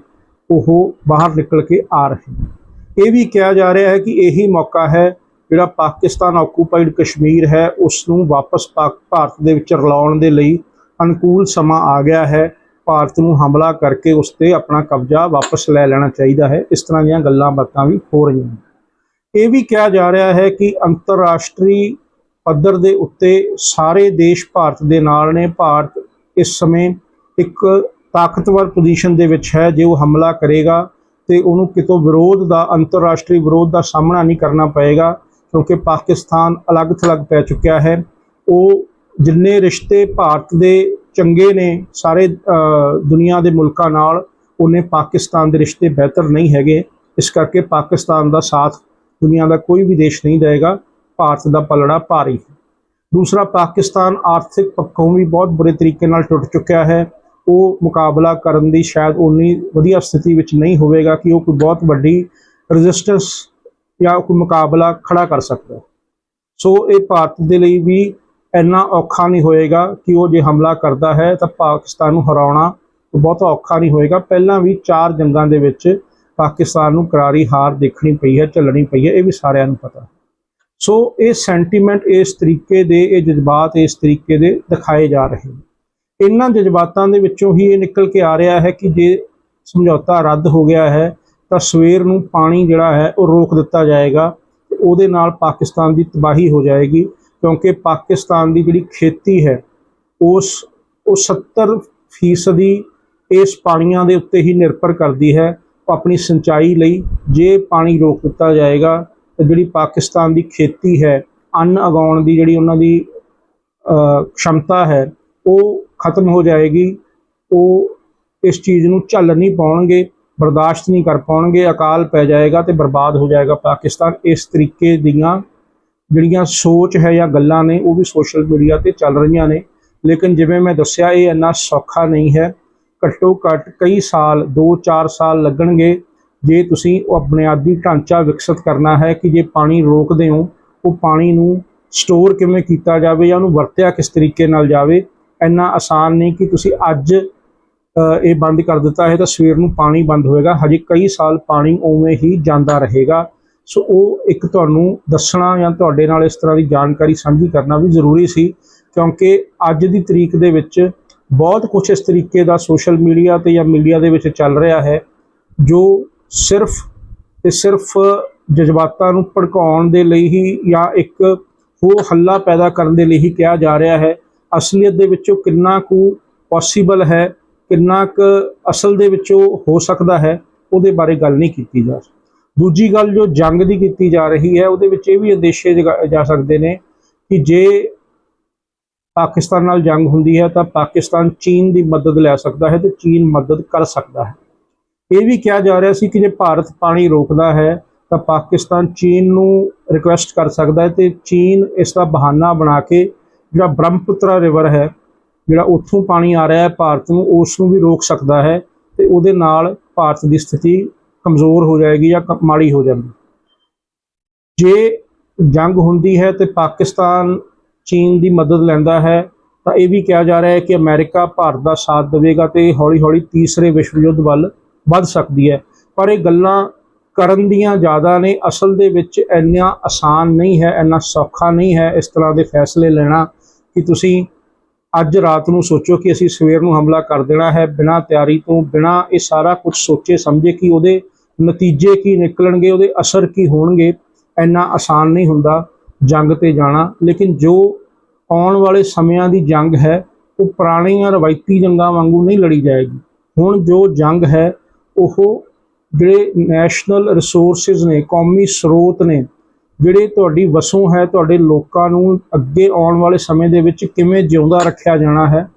ਉਹ ਬਾਹਰ ਨਿਕਲ ਕੇ ਆ ਰਹੇ ਨੇ। ਇਹ ਵੀ ਕਿਹਾ ਜਾ ਰਿਹਾ ਹੈ ਕਿ ਇਹੀ ਮੌਕਾ ਹੈ ਜਿਹੜਾ ਪਾਕਿਸਤਾਨ ਆਕੂਪਾਈਡ ਕਸ਼ਮੀਰ ਹੈ ਉਸ ਨੂੰ ਵਾਪਸ ਪਾਕ ਭਾਰਤ ਦੇ ਵਿੱਚ ਰਲਾਉਣ ਦੇ ਲਈ ਅਨੁਕੂਲ ਸਮਾਂ ਆ ਗਿਆ ਹੈ। ਭਾਰਤ ਨੂੰ ਹਮਲਾ ਕਰਕੇ ਉਸ ਤੇ ਆਪਣਾ ਕਬਜ਼ਾ ਵਾਪਸ ਲੈ ਲੈਣਾ ਚਾਹੀਦਾ ਹੈ। ਇਸ ਤਰ੍ਹਾਂ ਦੀਆਂ ਗੱਲਾਂ ਬਾਤਾਂ ਵੀ ਹੋ ਰਹੀਆਂ ਨੇ। ਇਹ ਵੀ ਕਿਹਾ ਜਾ ਰਿਹਾ ਹੈ ਕਿ ਅੰਤਰਰਾਸ਼ਟਰੀ ਪੱਧਰ ਦੇ ਉੱਤੇ ਸਾਰੇ ਦੇਸ਼ ਭਾਰਤ ਦੇ ਨਾਲ ਨੇ। ਭਾਰਤ ਇਸ ਸਮੇਂ ਇੱਕ ਤਾਕਤਵਰ ਪੋਜੀਸ਼ਨ ਦੇ ਵਿੱਚ ਹੈ, ਜੇ ਉਹ ਹਮਲਾ ਕਰੇਗਾ ਤੇ ਉਹਨੂੰ ਕਿਤੋਂ ਵਿਰੋਧ ਦਾ, ਅੰਤਰਰਾਸ਼ਟਰੀ ਵਿਰੋਧ ਦਾ ਸਾਹਮਣਾ ਨਹੀਂ ਕਰਨਾ ਪਏਗਾ, ਕਿਉਂਕਿ ਪਾਕਿਸਤਾਨ ਅਲੱਗ-ਥਲੱਗ ਪੈ ਚੁੱਕਿਆ ਹੈ। ਉਹ ਜਿੰਨੇ ਰਿਸ਼ਤੇ ਭਾਰਤ ਦੇ ਚੰਗੇ ਨੇ, ਸਾਰੇ ਦੁਨੀਆ ਦੇ ਮੁਲਕਾਂ ਨਾਲ, ਉਹਨੇ ਪਾਕਿਸਤਾਨ ਦੇ ਰਿਸ਼ਤੇ ਬਿਹਤਰ ਨਹੀਂ ਹੈਗੇ। ਇਸ ਕਰਕੇ ਪਾਕਿਸਤਾਨ ਦਾ ਸਾਥ ਦੁਨੀਆ ਦਾ ਕੋਈ ਵੀ ਦੇਸ਼ ਨਹੀਂ ਦੇਗਾ ਭਾਰਤ ਦਾ ਪਲੜਾ ਭਾਰੀ ਹੈ। ਦੂਸਰਾ, ਪਾਕਿਸਤਾਨ ਆਰਥਿਕ ਪੱਖੋਂ ਵੀ ਬਹੁਤ ਬੁਰੇ ਤਰੀਕੇ ਨਾਲ ਟੁੱਟ ਚੁੱਕਿਆ ਹੈ। ਉਹ ਮੁਕਾਬਲਾ ਕਰਨ ਦੀ ਸ਼ਾਇਦ ਉਨੀ ਵਧੀਆ ਸਥਿਤੀ ਵਿੱਚ ਨਹੀਂ ਹੋਵੇਗਾ ਕਿ ਉਹ ਕੋਈ ਬਹੁਤ ਵੱਡੀ ਰੈਜ਼ਿਸਟੈਂਸ ਜਾਂ ਕੋਈ ਮੁਕਾਬਲਾ ਖੜਾ ਕਰ ਸਕਦਾ। ਸੋ ਇਹ ਭਾਰਤ ਦੇ ਲਈ ਵੀ ਇੰਨਾ ਔਖਾ ਨਹੀਂ ਹੋਏਗਾ ਕਿ ਉਹ ਜੇ ਹਮਲਾ ਕਰਦਾ ਹੈ ਤਾਂ ਪਾਕਿਸਤਾਨ ਨੂੰ ਹਰਾਉਣਾ ਬਹੁਤ ਔਖਾ ਨਹੀਂ ਹੋਏਗਾ। ਪਹਿਲਾਂ ਵੀ ਚਾਰ ਜੰਗਾਂ ਦੇ ਵਿੱਚ ਪਾਕਿਸਤਾਨ ਨੂੰ ਕਰਾਰੀ ਹਾਰ ਦੇਖਣੀ ਪਈ ਹੈ, ਝੱਲਣੀ ਪਈ ਹੈ, ਇਹ ਵੀ ਸਾਰਿਆਂ ਨੂੰ ਪਤਾ। ਸੋ ਇਹ ਸੈਂਟੀਮੈਂਟ ਇਸ ਤਰੀਕੇ ਦੇ, ਇਹ ਜਜ਼ਬਾਤ ਇਸ ਤਰੀਕੇ ਦੇ ਦਿਖਾਏ ਜਾ ਰਹੇ ਨੇ। ਇਹਨਾਂ ਜਜ਼ਬਾਤਾਂ ਦੇ ਵਿੱਚੋਂ ਹੀ ਇਹ ਨਿਕਲ ਕੇ ਆ ਰਿਹਾ ਹੈ ਕਿ ਜੇ ਸਮਝੌਤਾ ਰੱਦ ਹੋ ਗਿਆ ਹੈ ਤਾਂ ਸਵੇਰ ਨੂੰ ਪਾਣੀ ਜਿਹੜਾ ਹੈ ਉਹ ਰੋਕ ਦਿੱਤਾ ਜਾਏਗਾ ਉਹਦੇ ਨਾਲ ਪਾਕਿਸਤਾਨ ਦੀ ਤਬਾਹੀ ਹੋ ਜਾਏਗੀ ਕਿਉਂਕਿ ਪਾਕਿਸਤਾਨ ਦੀ ਜਿਹੜੀ ਖੇਤੀ ਹੈ ਉਸ ਉਹ 70 ਫੀਸਦੀ ਇਸ ਪਾਣੀਆਂ ਦੇ ਉੱਤੇ ਹੀ ਨਿਰਭਰ ਕਰਦੀ ਹੈ। ਆਪਣੀ ਸਿੰਚਾਈ ਲਈ ਜੇ ਪਾਣੀ ਰੋਕ ਦਿੱਤਾ ਜਾਏਗਾ ਤਾਂ ਜਿਹੜੀ ਪਾਕਿਸਤਾਨ ਦੀ ਖੇਤੀ ਹੈ ਅੰਨ ਉਗਾਉਣ ਦੀ ਜਿਹੜੀ ਉਹਨਾਂ ਦੀ ਅ, ਸ਼ਮਤਾ ਹੈ ਉਹ ਖਤਮ ਹੋ ਜਾਏਗੀ, ਉਹ ਇਸ ਚੀਜ਼ ਨੂੰ ਝੱਲ ਨਹੀਂ ਪਾਉਣਗੇ, ਬਰਦਾਸ਼ਤ ਨਹੀਂ ਕਰ ਪਾਉਣਗੇ, ਅਕਾਲ ਪੈ ਜਾਏਗਾ ਤੇ ਬਰਬਾਦ ਹੋ ਜਾਏਗਾ ਪਾਕਿਸਤਾਨ। ਇਸ ਤਰੀਕੇ ਦੀਆਂ ਜਿਹੜੀਆਂ ਸੋਚ ਹੈ ਜਾਂ ਗੱਲਾਂ ਨੇ, ਉਹ ਵੀ ਸੋਸ਼ਲ ਮੀਡੀਆ ਤੇ ਚੱਲ ਰਹੀਆਂ ਨੇ। ਲੇਕਿਨ ਜਿਵੇਂ ਮੈਂ ਦੱਸਿਆ, ਇਹ ਇੰਨਾ ਸੌਖਾ ਨਹੀਂ ਹੈ। ਘੱਟੋ ਘੱਟ ਕਈ ਸਾਲ 2-4 ਸਾਲ ਲੱਗਣਗੇ, ਜੇ ਤੁਸੀਂ ਉਹ ਬੁਨਿਆਦੀ ਢਾਂਚਾ ਵਿਕਸਿਤ ਕਰਨਾ ਹੈ ਕਿ ਜੇ ਪਾਣੀ ਰੋਕਦੇ ਹੋ, ਉਹ ਪਾਣੀ ਨੂੰ ਸਟੋਰ ਕਿਵੇਂ ਕੀਤਾ ਜਾਵੇ ਜਾਂ ਉਹਨੂੰ ਵਰਤਿਆ ਕਿਸ ਤਰੀਕੇ ਨਾਲ ਜਾਵੇ ਇੰਨਾ ਆਸਾਨ ਨਹੀਂ ਕਿ ਤੁਸੀਂ ਅੱਜ ਇਹ ਬੰਦ ਕਰ ਦਿੱਤਾ ਹੈ ਤਾਂ ਸਵੇਰ ਨੂੰ ਪਾਣੀ ਬੰਦ ਹੋਏਗਾ। ਹਜੇ ਕਈ ਸਾਲ ਪਾਣੀ ਉਵੇਂ ਹੀ ਜਾਂਦਾ ਰਹੇਗਾ। ਸੋ ਉਹ ਇੱਕ ਤੁਹਾਨੂੰ ਦੱਸਣਾ ਜਾਂ ਤੁਹਾਡੇ ਨਾਲ ਇਸ ਤਰ੍ਹਾਂ ਦੀ ਜਾਣਕਾਰੀ ਸਾਂਝੀ ਕਰਨਾ ਵੀ ਜ਼ਰੂਰੀ ਸੀ, ਕਿਉਂਕਿ ਅੱਜ ਦੀ ਤਰੀਕ ਦੇ ਵਿੱਚ ਬਹੁਤ ਕੁਝ ਇਸ ਤਰੀਕੇ ਦਾ ਸੋਸ਼ਲ ਮੀਡੀਆ ਤੇ ਜਾਂ ਮੀਡੀਆ ਦੇ ਵਿੱਚ ਚੱਲ ਰਿਹਾ ਹੈ, ਜੋ ਸਿਰਫ ਤੇ ਸਿਰਫ ਜਜ਼ਬਾਤਾਂ ਨੂੰ ਭੜਕਾਉਣ ਦੇ ਲਈ ਹੀ ਜਾਂ ਇੱਕ ਹੋ ਹੱਲਾ ਪੈਦਾ ਕਰਨ ਦੇ ਲਈ ਹੀ ਕਿਹਾ ਜਾ ਰਿਹਾ ਹੈ। ਅਸਲੀਅਤ ਦੇ ਵਿੱਚੋਂ ਕਿੰਨਾ ਕੁ ਪੋਸੀਬਲ ਹੈ, ਕਿੰਨਾ ਕੁ ਅਸਲ ਦੇ ਵਿੱਚੋਂ ਹੋ ਸਕਦਾ ਹੈ, ਉਹਦੇ ਬਾਰੇ ਗੱਲ ਨਹੀਂ ਕੀਤੀ ਜਾ ਸਕਦੀ ਦੂਜੀ ਗੱਲ ਜੋ ਜੰਗ ਦੀ ਕੀਤੀ ਜਾ ਰਹੀ ਹੈ, ਉਹਦੇ ਵਿੱਚ ਇਹ ਵੀ ਅੰਦੇਸ਼ੇ ਜਗਾ- ਜਾ ਸਕਦੇ ਨੇ ਕਿ ਜੇ ਪਾਕਿਸਤਾਨ ਨਾਲ ਜੰਗ ਹੁੰਦੀ ਹੈ, ਤਾਂ ਪਾਕਿਸਤਾਨ ਚੀਨ ਦੀ ਮਦਦ ਲੈ ਸਕਦਾ ਹੈ ਤੇ ਚੀਨ ਮਦਦ ਕਰ ਸਕਦਾ ਹੈ। ਇਹ ਵੀ ਕਿਹਾ ਜਾ ਰਿਹਾ ਸੀ ਕਿ ਜੇ ਭਾਰਤ ਪਾਣੀ ਰੋਕਦਾ ਹੈ, ਤਾਂ ਪਾਕਿਸਤਾਨ ਚੀਨ ਨੂੰ ਰਿਕੁਐਸਟ ਕਰ ਸਕਦਾ ਹੈ ਤੇ ਚੀਨ ਇਸ ਦਾ ਬਹਾਨਾ ਬਣਾ ਕੇ ਜਿਹੜਾ ਬ੍ਰਹਮਪੁੱਤਰਾ ਰਿਵਰ ਹੈ, ਜਿਹੜਾ ਉੱਥੋਂ ਪਾਣੀ ਆ ਰਿਹਾ ਹੈ ਭਾਰਤ ਨੂੰ ਉਸ ਨੂੰ ਵੀ ਰੋਕ ਸਕਦਾ ਹੈ ਤੇ ਉਹਦੇ ਨਾਲ ਭਾਰਤ ਦੀ ਸਥਿਤੀ ਕਮਜ਼ੋਰ ਹੋ ਜਾਏਗੀ ਜਾਂ ਕ- ਮਾੜੀ ਹੋ ਜਾਂਦੀ। ਜੇ ਜੰਗ ਹੁੰਦੀ ਹੈ ਤੇ ਪਾਕਿਸਤਾਨ ਚੀਨ ਦੀ ਮਦਦ ਲੈਂਦਾ ਹੈ, ਤਾਂ ਇਹ ਵੀ ਕਿਹਾ ਜਾ ਰਿਹਾ ਹੈ ਕਿ ਅਮਰੀਕਾ ਭਾਰਤ ਦਾ ਸਾਥ ਦੇਵੇਗਾ ਤੇ ਹੌਲੀ-ਹੌਲੀ ਤੀਸਰੇ ਵਿਸ਼ਵ ਯੁੱਧ ਵੱਲ ਵੱਧ ਸਕਦੀ ਹੈ। ਪਰ ਇਹ ਗੱਲਾਂ ਕਰਨ ਦੀਆਂ ਜ਼ਿਆਦਾ ਨੇ, ਅਸਲ ਦੇ ਵਿੱਚ ਇੰਨਾ ਆਸਾਨ ਨਹੀਂ ਹੈ, ਇੰਨਾ ਸੌਖਾ ਨਹੀਂ ਹੈ ਇਸ ਤਰ੍ਹਾਂ ਦੇ ਫੈਸਲੇ ਲੈਣਾ ਕਿ ਤੁਸੀਂ ਅੱਜ ਰਾਤ ਨੂੰ ਸੋਚੋ ਕਿ ਅਸੀਂ ਸਵੇਰ ਨੂੰ ਹਮਲਾ ਕਰ ਦੇਣਾ ਹੈ, ਬਿਨਾਂ ਤਿਆਰੀ ਤੋਂ, ਬਿਨਾਂ ਇਹ ਸਾਰਾ ਕੁਝ ਸੋਚੇ ਸਮਝੇ ਕਿ ਉਹਦੇ ਨਤੀਜੇ ਕੀ ਨਿਕਲਣਗੇ, ਉਹਦੇ ਅਸਰ ਕੀ ਹੋਣਗੇ, ਇੰਨਾ ਆਸਾਨ ਨਹੀਂ ਹੁੰਦਾ ਜੰਗ ਤੇ ਜਾਣਾ। ਲੇਕਿਨ ਜੋ ਆਉਣ ਵਾਲੇ ਸਮਿਆਂ ਦੀ ਜੰਗ ਹੈ, ਉਹ ਪੁਰਾਣੀਆਂ ਰਵਾਇਤੀ ਜੰਗਾਂ ਵਾਂਗੂ ਨਹੀਂ ਲੜੀ ਜਾਏਗੀ। ਹੁਣ ਜੋ ਜੰਗ ਹੈ, ਉਹ ਜਿਹੜੇ ਨੈਸ਼ਨਲ ਰਿਸੋਰਸਸ ਨੇ, ਕੌਮੀ ਸਰੋਤ ਨੇ ਜਿਹੜੇ ਤੁਹਾਡੀ ਵਸੋਂ ਹੈ, ਤੁਹਾਡੇ ਲੋਕਾਂ ਨੂੰ ਅੱਗੇ ਆਉਣ ਵਾਲੇ ਸਮੇਂ ਦੇ ਵਿੱਚ ਕਿਵੇਂ ਜਿਉਂਦਾ ਰੱਖਿਆ ਜਾਣਾ ਹੈ,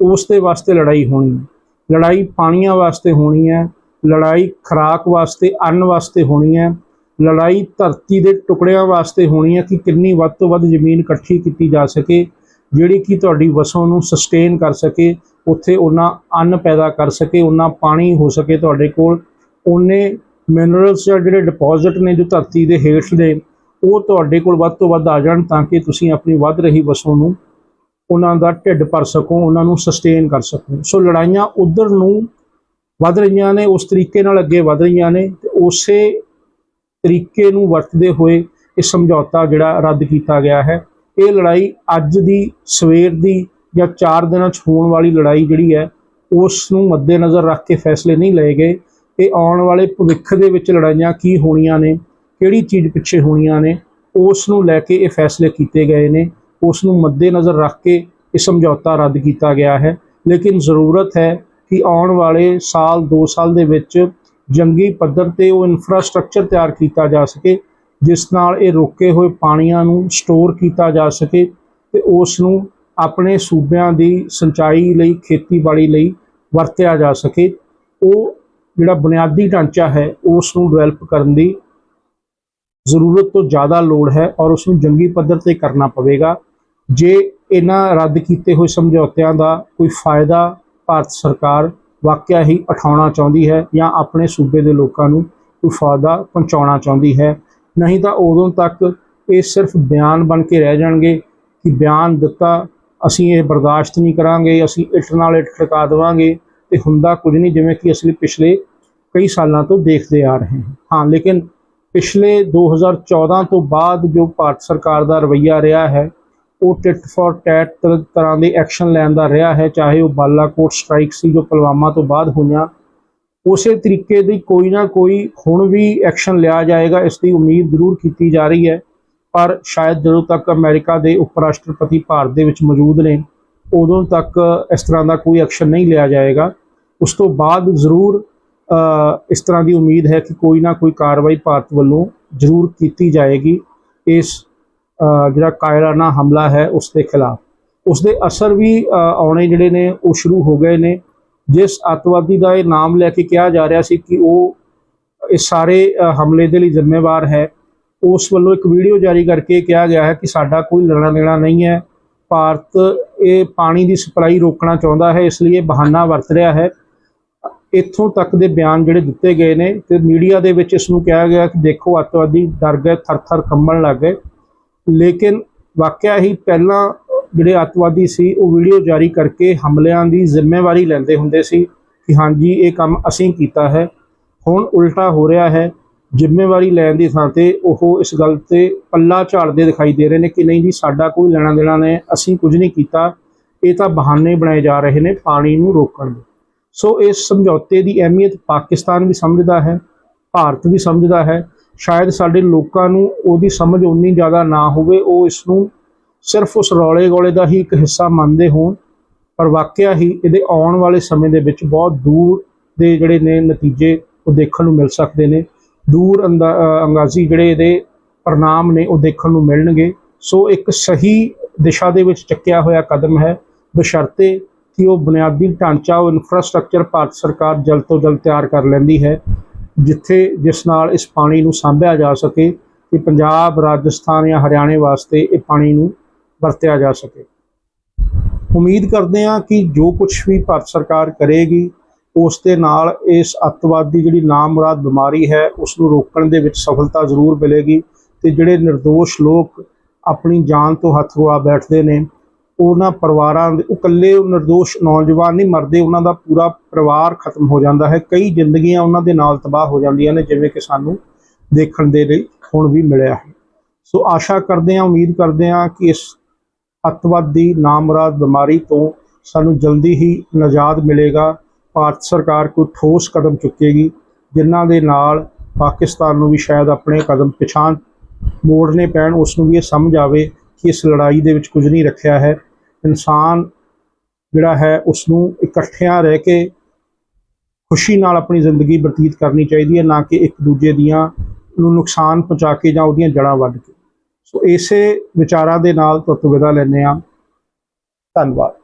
ਉਸ ਦੇ ਵਾਸਤੇ ਲੜਾਈ ਹੋਣੀ ਹੈ। ਲੜਾਈ ਪਾਣੀਆਂ ਵਾਸਤੇ ਹੋਣੀ ਹੈ, ਲੜਾਈ ਖੁਰਾਕ ਵਾਸਤੇ, ਅੰਨ ਵਾਸਤੇ ਹੋਣੀ ਹੈ, ਲੜਾਈ ਧਰਤੀ ਦੇ ਟੁਕੜਿਆਂ ਵਾਸਤੇ ਹੋਣੀ ਹੈ ਕਿ ਕਿੰਨੀ ਵੱਧ ਤੋਂ ਵੱਧ ਜ਼ਮੀਨ ਇਕੱਠੀ ਕੀਤੀ ਜਾ ਸਕੇ, ਜਿਹੜੀ ਕਿ ਤੁਹਾਡੀ ਵਸੋਂ ਨੂੰ ਸਸਟੇਨ ਕਰ ਸਕੇ, ਉੱਥੇ ਉਹਨਾਂ ਅੰਨ ਪੈਦਾ ਕਰ ਸਕੇ, ਉਹਨਾਂ ਪਾਣੀ ਹੋ ਸਕੇ ਤੁਹਾਡੇ ਕੋਲ। ਉਹਨੇ ਮਿਨਰਲਸ ਜਾਂ ਜਿਹੜੇ ਡਿਪੋਜ਼ਿਟ ਨੇ ਜੋ ਧਰਤੀ ਦੇ ਹੇਠ ਦੇ ਉਹ ਤੁਹਾਡੇ ਕੋਲ ਵੱਧ ਤੋਂ ਵੱਧ ਆ ਜਾਣ ਤਾਂ ਕਿ ਤੁਸੀਂ ਆਪਣੀ ਵੱਧ ਰਹੀ ਵਸੋਂ ਨੂੰ ਉਹਨਾਂ ਦਾ ਢਿੱਡ ਭਰ ਸਕੋ, ਉਹਨਾਂ ਨੂੰ ਸਸਟੇਨ ਕਰ ਸਕੋ। ਸੋ ਲੜਾਈਆਂ ਉਧਰ ਨੂੰ ਵੱਧ ਰਹੀਆਂ ਨੇ, ਉਸ ਤਰੀਕੇ ਨਾਲ ਅੱਗੇ ਵੱਧ ਰਹੀਆਂ ਨੇ ਤੇ ਉਸੇ ਤਰੀਕੇ ਨੂੰ ਵਰਤਦੇ ਹੋਏ ਇਹ ਸਮਝੌਤਾ ਜਿਹੜਾ ਰੱਦ ਕੀਤਾ ਗਿਆ ਹੈ। ਇਹ ਲੜਾਈ ਅੱਜ ਦੀ ਸਵੇਰ ਦੀ ਜਾਂ 4 ਦਿਨਾਂ 'ਚ ਹੋਣ ਵਾਲੀ ਲੜਾਈ ਜਿਹੜੀ ਹੈ, ਉਸ ਨੂੰ ਮੱਦੇਨਜ਼ਰ ਰੱਖ ਕੇ ਫੈਸਲੇ ਨਹੀਂ ਲਏ ਗਏ। ਇਹ ਆਉਣ ਵਾਲੇ ਭਵਿੱਖ ਦੇ ਵਿੱਚ ਲੜਾਈਆਂ ਕੀ ਹੋਣੀਆਂ ਨੇ ਕਿਹੜੀ ਚੀਜ਼ ਪਿੱਛੇ ਹੋਣੀਆਂ ਨੇ, ਉਸ ਨੂੰ ਲੈ ਕੇ ਇਹ ਫੈਸਲੇ ਕੀਤੇ ਗਏ ਨੇ, ਉਸ ਨੂੰ ਮੱਦੇਨਜ਼ਰ ਰੱਖ ਕੇ ਇਹ ਸਮਝੌਤਾ ਰੱਦ ਕੀਤਾ ਗਿਆ ਹੈ। ਲੇਕਿਨ ਜ਼ਰੂਰਤ ਹੈ ਕਿ ਆਉਣ ਵਾਲੇ ਸਾਲ 2 ਸਾਲ ਦੇ ਵਿੱਚ ਜੰਗੀ ਪੱਧਰ ਤੇ ਉਹ ਇਨਫਰਾਸਟ੍ਰਕਚਰ ਤਿਆਰ ਕੀਤਾ ਜਾ ਸਕੇ, ਜਿਸ ਨਾਲ ਇਹ ਰੋਕੇ ਹੋਏ ਪਾਣੀਆਂ ਨੂੰ ਸਟੋਰ ਕੀਤਾ ਜਾ ਸਕੇ ਤੇ ਉਸ ਨੂੰ ਆਪਣੇ ਸੂਬਿਆਂ ਦੀ ਸਿੰਚਾਈ ਲਈ, ਖੇਤੀਬਾੜੀ ਲਈ ਵਰਤਿਆ ਜਾ ਸਕੇ। ਉਹ ਜਿਹੜਾ ਬੁਨਿਆਦੀ ਢਾਂਚਾ ਹੈ, ਉਸ ਨੂੰ ਡਿਵੈਲਪ ਕਰਨ ਦੀ ਜ਼ਰੂਰਤ ਤੋਂ ਜ਼ਿਆਦਾ ਲੋੜ ਹੈ ਔਰ ਉਸ ਨੂੰ ਜੰਗੀ ਪੱਧਰ ਤੇ ਕਰਨਾ ਪਵੇਗਾ। ਜੇ ਇਹਨਾਂ ਰੱਦ ਕੀਤੇ ਹੋਏ ਸਮਝੌਤਿਆਂ ਦਾ ਕੋਈ ਫਾਇਦਾ ਭਾਰਤ ਸਰਕਾਰ ਵਾਕਿਆ ਹੀ ਉਠਾਉਣਾ ਚਾਹੁੰਦੀ ਹੈ ਜਾਂ ਆਪਣੇ ਸੂਬੇ ਦੇ ਲੋਕਾਂ ਨੂੰ ਕੋਈ ਫਾਇਦਾ ਪਹੁੰਚਾਉਣਾ ਚਾਹੁੰਦੀ ਹੈ, ਨਹੀਂ ਤਾਂ ਉਦੋਂ ਤੱਕ ਇਹ ਸਿਰਫ ਬਿਆਨ ਬਣ ਕੇ ਰਹਿ ਜਾਣਗੇ ਕਿ ਬਿਆਨ ਦਿੱਤਾ, ਅਸੀਂ ਇਹ ਬਰਦਾਸ਼ਤ ਨਹੀਂ ਕਰਾਂਗੇ, ਅਸੀਂ ਇੱਟ ਨਾਲ ਇੱਟ ਖੜਕਾ ਦੇਵਾਂਗੇ ਤੇ ਹੁੰਦਾ ਕੁਝ ਨਹੀਂ, ਜਿਵੇਂ ਕਿ ਅਸੀਂ ਪਿਛਲੇ ਕਈ ਸਾਲਾਂ ਤੋਂ ਦੇਖਦੇ ਆ ਰਹੇ ਹਾਂ। ਹਾਂ, ਲੇਕਿਨ ਪਿਛਲੇ 2014 ਤੋਂ ਬਾਅਦ ਜੋ ਭਾਰਤ ਸਰਕਾਰ ਦਾ ਰਵੱਈਆ ਰਿਹਾ ਹੈ, ਉਹ ਟਿਟ ਫॉर ਟੈਟ ਤਰ੍ਹਾਂ ਦੇ ਐਕਸ਼ਨ ਲੈਣ ਦਾ ਰਿਹਾ ਹੈ, ਚਾਹੇ ਉਹ ਬਾਲਾਕੋਟ ਸਟ੍ਰਾਈਕ ਸੀ ਜੋ ਪੁਲਵਾਮਾ ਤੋਂ ਬਾਅਦ ਹੋਈਆਂ। ਉਸੇ ਤਰੀਕੇ ਦੀ ਕੋਈ ਨਾ ਕੋਈ ਹੁਣ ਵੀ ਐਕਸ਼ਨ ਲਿਆ ਜਾਏਗਾ, ਇਸ ਦੀ ਉਮੀਦ ਜ਼ਰੂਰ ਕੀਤੀ ਜਾ ਰਹੀ ਹੈ। ਪਰ ਸ਼ਾਇਦ ਜਦੋਂ ਤੱਕ ਅਮਰੀਕਾ ਦੇ ਉਪ ਰਾਸ਼ਟਰਪਤੀ ਭਾਰਤ ਦੇ ਵਿੱਚ ਮੌਜੂਦ ਨੇ, ਉਦੋਂ ਤੱਕ ਇਸ ਤਰ੍ਹਾਂ ਦਾ ਕੋਈ ਐਕਸ਼ਨ ਨਹੀਂ ਲਿਆ ਜਾਏਗਾ। ਉਸ ਤੋਂ ਬਾਅਦ ਜ਼ਰੂਰ ਇਸ ਤਰ੍ਹਾਂ ਦੀ ਉਮੀਦ ਹੈ ਕਿ ਕੋਈ ਨਾ ਕੋਈ ਕਾਰਵਾਈ ਭਾਰਤ ਵੱਲੋਂ ਜ਼ਰੂਰ ਕੀਤੀ ਜਾਏਗੀ। ਇਸ ਜਿਹੜਾ ਕਾਇਰਾਨਾ ਹਮਲਾ ਹੈ, ਉਸ ਦੇ ਖਿਲਾਫ। ਉਸ ਦੇ ਅਸਰ ਵੀ ਆਉਣੇ ਜਿਹੜੇ ਨੇ, ਉਹ ਸ਼ੁਰੂ ਹੋ ਗਏ ਨੇ। ਜਿਸ ਅੱਤਵਾਦੀ ਦਾ ਇਹ ਨਾਮ ਲੈ ਕੇ ਕਿਹਾ ਜਾ ਰਿਹਾ ਸੀ ਕਿ ਉਹ ਇਸ ਸਾਰੇ ਹਮਲੇ ਦੇ ਲਈ ਜ਼ਿੰਮੇਵਾਰ ਹੈ, ਉਸ ਵੱਲੋਂ ਇੱਕ ਵੀਡੀਓ ਜਾਰੀ ਕਰਕੇ ਕਿਹਾ ਗਿਆ ਹੈ ਕਿ ਸਾਡਾ ਕੋਈ ਲੈਣਾ ਦੇਣਾ ਨਹੀਂ ਹੈ। ਭਾਰਤ ਇਹ ਪਾਣੀ ਦੀ ਸਪਲਾਈ ਰੋਕਣਾ ਚਾਹੁੰਦਾ ਹੈ, ਇਸ ਲਈ ਇਹ ਬਹਾਨਾ ਵਰਤ ਰਿਹਾ ਹੈ। ਇੱਥੋਂ ਤੱਕ ਦੇ ਬਿਆਨ ਜਿਹੜੇ ਦਿੱਤੇ ਗਏ ਨੇ ਤੇ ਮੀਡੀਆ ਦੇ ਵਿੱਚ ਇਸ ਨੂੰ ਕਿਹਾ ਗਿਆ ਕਿ ਦੇਖੋ ਅੱਤਵਾਦੀ ਡਰ ਗਏ, ਥਰ-ਥਰ ਕੰਬਣ ਲੱਗ ਗਏ। ਲੇਕਿਨ ਵਾਕਿਆ ਹੀ ਪਹਿਲਾਂ ਜਿਹੜੇ ਅੱਤਵਾਦੀ ਸੀ, ਉਹ ਵੀਡੀਓ ਜਾਰੀ ਕਰਕੇ ਹਮਲਿਆਂ ਦੀ ਜ਼ਿੰਮੇਵਾਰੀ ਲੈਂਦੇ ਹੁੰਦੇ ਸੀ ਕਿ ਹਾਂਜੀ, ਇਹ ਕੰਮ ਅਸੀਂ ਕੀਤਾ ਹੈ। ਹੁਣ ਉਲਟਾ ਹੋ ਰਿਹਾ ਹੈ। ਜ਼ਿੰਮੇਵਾਰੀ ਲੈਣ ਦੀ ਥਾਂ ਤੇ ਉਹ ਇਸ ਗੱਲ ਤੇ ਪੱਲਾ ਝਾੜਦੇ ਦਿਖਾਈ ਦੇ ਰਹੇ ਨੇ ਕਿ ਨਹੀਂ ਜੀ, ਸਾਡਾ ਕੋਈ ਲੈਣਾ ਦੇਣਾ ਨਹੀਂ, ਅਸੀਂ ਕੁਝ ਨਹੀਂ ਕੀਤਾ। ਇਹ ਤਾਂ ਬਹਾਨੇ ਬਣਾਏ ਜਾ ਰਹੇ ਨੇ ਪਾਣੀ ਨੂੰ ਰੋਕਣ ਦੇ। ਸੋ ਇਸ ਸਮਝੌਤੇ ਦੀ ਅਹਿਮੀਅਤ ਪਾਕਿਸਤਾਨ ਵੀ ਸਮਝਦਾ ਹੈ, ਭਾਰਤ ਵੀ ਸਮਝਦਾ ਹੈ। ਸ਼ਾਇਦ ਸਾਡੇ ਲੋਕਾਂ ਨੂੰ ਉਹਦੀ ਸਮਝ ਉਨੀ ਜ਼ਿਆਦਾ ਨਾ ਹੋਵੇ, ਉਹ ਇਸ ਨੂੰ ਸਿਰਫ ਉਸ ਰੌਲੇ ਗੋਲੇ ਦਾ ਹੀ ਇੱਕ ਹਿੱਸਾ ਮੰਨਦੇ ਹੋਣ, ਪਰ ਵਾਕਿਆ ਹੀ ਇਹਦੇ ਆਉਣ ਵਾਲੇ ਸਮੇਂ ਦੇ ਵਿੱਚ ਬਹੁਤ ਦੂਰ ਦੇ ਜਿਹੜੇ ਨੇ ਨਤੀਜੇ ਉਹ ਦੇਖਣ ਨੂੰ ਮਿਲ ਸਕਦੇ ਨੇ। ਦੂਰ ਅੰਦਾ- ਅੰਗਾਜ਼ੀ ਜਿਹੜੇ ਇਹਦੇ ਪ੍ਰਣਾਮ ਨੇ ਉਹ ਦੇਖਣ ਨੂੰ ਮਿਲਣਗੇ। ਸੋ ਇੱਕ ਸਹੀ ਦਿਸ਼ਾ ਦੇ ਵਿੱਚ ਚੱਕਿਆ ਹੋਇਆ ਕਦਮ ਹੈ। ਬਸ਼ਰਤੇ ਕਿ ਉਹ ਬੁਨਿਆਦੀ ਢਾਂਚਾ, ਉਹ ਇਨਫਰਾਸਟ੍ਰਕਚਰ ਭਾਰਤ ਸਰਕਾਰ ਜਲਦ ਤੋਂ ਜਲਦ ਤਿਆਰ ਕਰ ਲੈਂਦੀ ਹੈ, ਜਿੱਥੇ ਜਿਸ ਨਾਲ ਇਸ ਪਾਣੀ ਨੂੰ ਸਾਂਭਿਆ ਜਾ ਸਕੇ ਕਿ ਪੰਜਾਬ, ਰਾਜਸਥਾਨ ਜਾਂ ਹਰਿਆਣੇ ਵਾਸਤੇ ਇਹ ਪਾਣੀ ਨੂੰ ਵਰਤਿਆ ਜਾ ਸਕੇ। ਉਮੀਦ ਕਰਦੇ ਹਾਂ ਕਿ ਜੋ ਕੁਝ ਵੀ ਭਾਰਤ ਸਰਕਾਰ ਕਰੇਗੀ, ਉਸ ਦੇ ਨਾਲ ਇਸ ਅੱਤਵਾਦ ਜਿਹੜੀ ਨਾਮਰਾਦ ਬਿਮਾਰੀ ਹੈ ਉਸ ਨੂੰ ਰੋਕਣ ਦੇ ਵਿੱਚ ਸਫਲਤਾ ਜ਼ਰੂਰ ਮਿਲੇਗੀ ਤੇ ਜਿਹੜੇ નિર્ਦੋਸ਼ ਲੋਕ ਆਪਣੀ ਜਾਨ ਤੋਂ ਹੱਥ ਗਵਾ ਬੈਠਦੇ ਨੇ ਉਹਨਾਂ ਪਰਿਵਾਰਾਂ ਦੇ, ਉਹ ਇਕੱਲੇ ਉਹ નિર્ਦੋਸ਼ ਨੌਜਵਾਨ ਨਹੀਂ ਮਰਦੇ, ਉਹਨਾਂ ਦਾ ਪੂਰਾ ਪਰਿਵਾਰ ਖਤਮ ਹੋ ਜਾਂਦਾ ਹੈ। ਕਈ ਜ਼ਿੰਦਗੀਆਂ ਉਹਨਾਂ ਦੇ ਨਾਲ ਤਬਾਹ ਹੋ ਜਾਂਦੀਆਂ ਨੇ, ਜਿਵੇਂ ਕਿ ਸਾਨੂੰ ਦੇਖਣ ਦੇ ਲਈ ਹੁਣ ਵੀ ਮਿਲਿਆ ਹੈ। ਸੋ ਆਸ਼ਾ ਕਰਦੇ ਹਾਂ, ਉਮੀਦ ਕਰਦੇ ਹਾਂ ਕਿ ਇਸ ਅੱਤਵਾਦ ਨਾਮਰਾਦ ਬਿਮਾਰੀ ਤੋਂ ਸਾਨੂੰ ਜਲਦੀ ਹੀ ਨਜ਼ਾਦ ਮਿਲੇਗਾ। ਭਾਰਤ ਸਰਕਾਰ ਕੋਈ ਠੋਸ ਕਦਮ ਚੁੱਕੇਗੀ, ਜਿਨ੍ਹਾਂ ਦੇ ਨਾਲ ਪਾਕਿਸਤਾਨ ਨੂੰ ਵੀ ਸ਼ਾਇਦ ਆਪਣੇ ਕਦਮ ਪਿਛਾਂ ਮੋੜਨੇ ਪੈਣ, ਉਸ ਨੂੰ ਵੀ ਇਹ ਸਮਝ ਆਵੇ ਕਿ ਇਸ ਲੜਾਈ ਦੇ ਵਿੱਚ ਕੁਝ ਨਹੀਂ ਰੱਖਿਆ ਹੈ। ਇਨਸਾਨ ਜਿਹੜਾ ਹੈ ਉਸ ਨੂੰ ਇਕੱਠਿਆਂ ਰਹਿ ਕੇ ਖੁਸ਼ੀ ਨਾਲ ਆਪਣੀ ਜ਼ਿੰਦਗੀ ਬਤੀਤ ਕਰਨੀ ਚਾਹੀਦੀ ਹੈ, ਨਾ ਕਿ ਇੱਕ ਦੂਜੇ ਦੀਆਂ ਨੂੰ ਨੁਕਸਾਨ ਪਹੁੰਚਾ ਕੇ ਜਾਂ ਉਹਦੀਆਂ ਜੜ੍ਹਾਂ ਵੱਢ ਕੇ। ਸੋ ਇਸੇ ਵਿਚਾਰਾਂ ਦੇ ਨਾਲ ਤੁਰਤ ਵਿਦਾ ਲੈਂਦੇ ਹਾਂ। ਧੰਨਵਾਦ।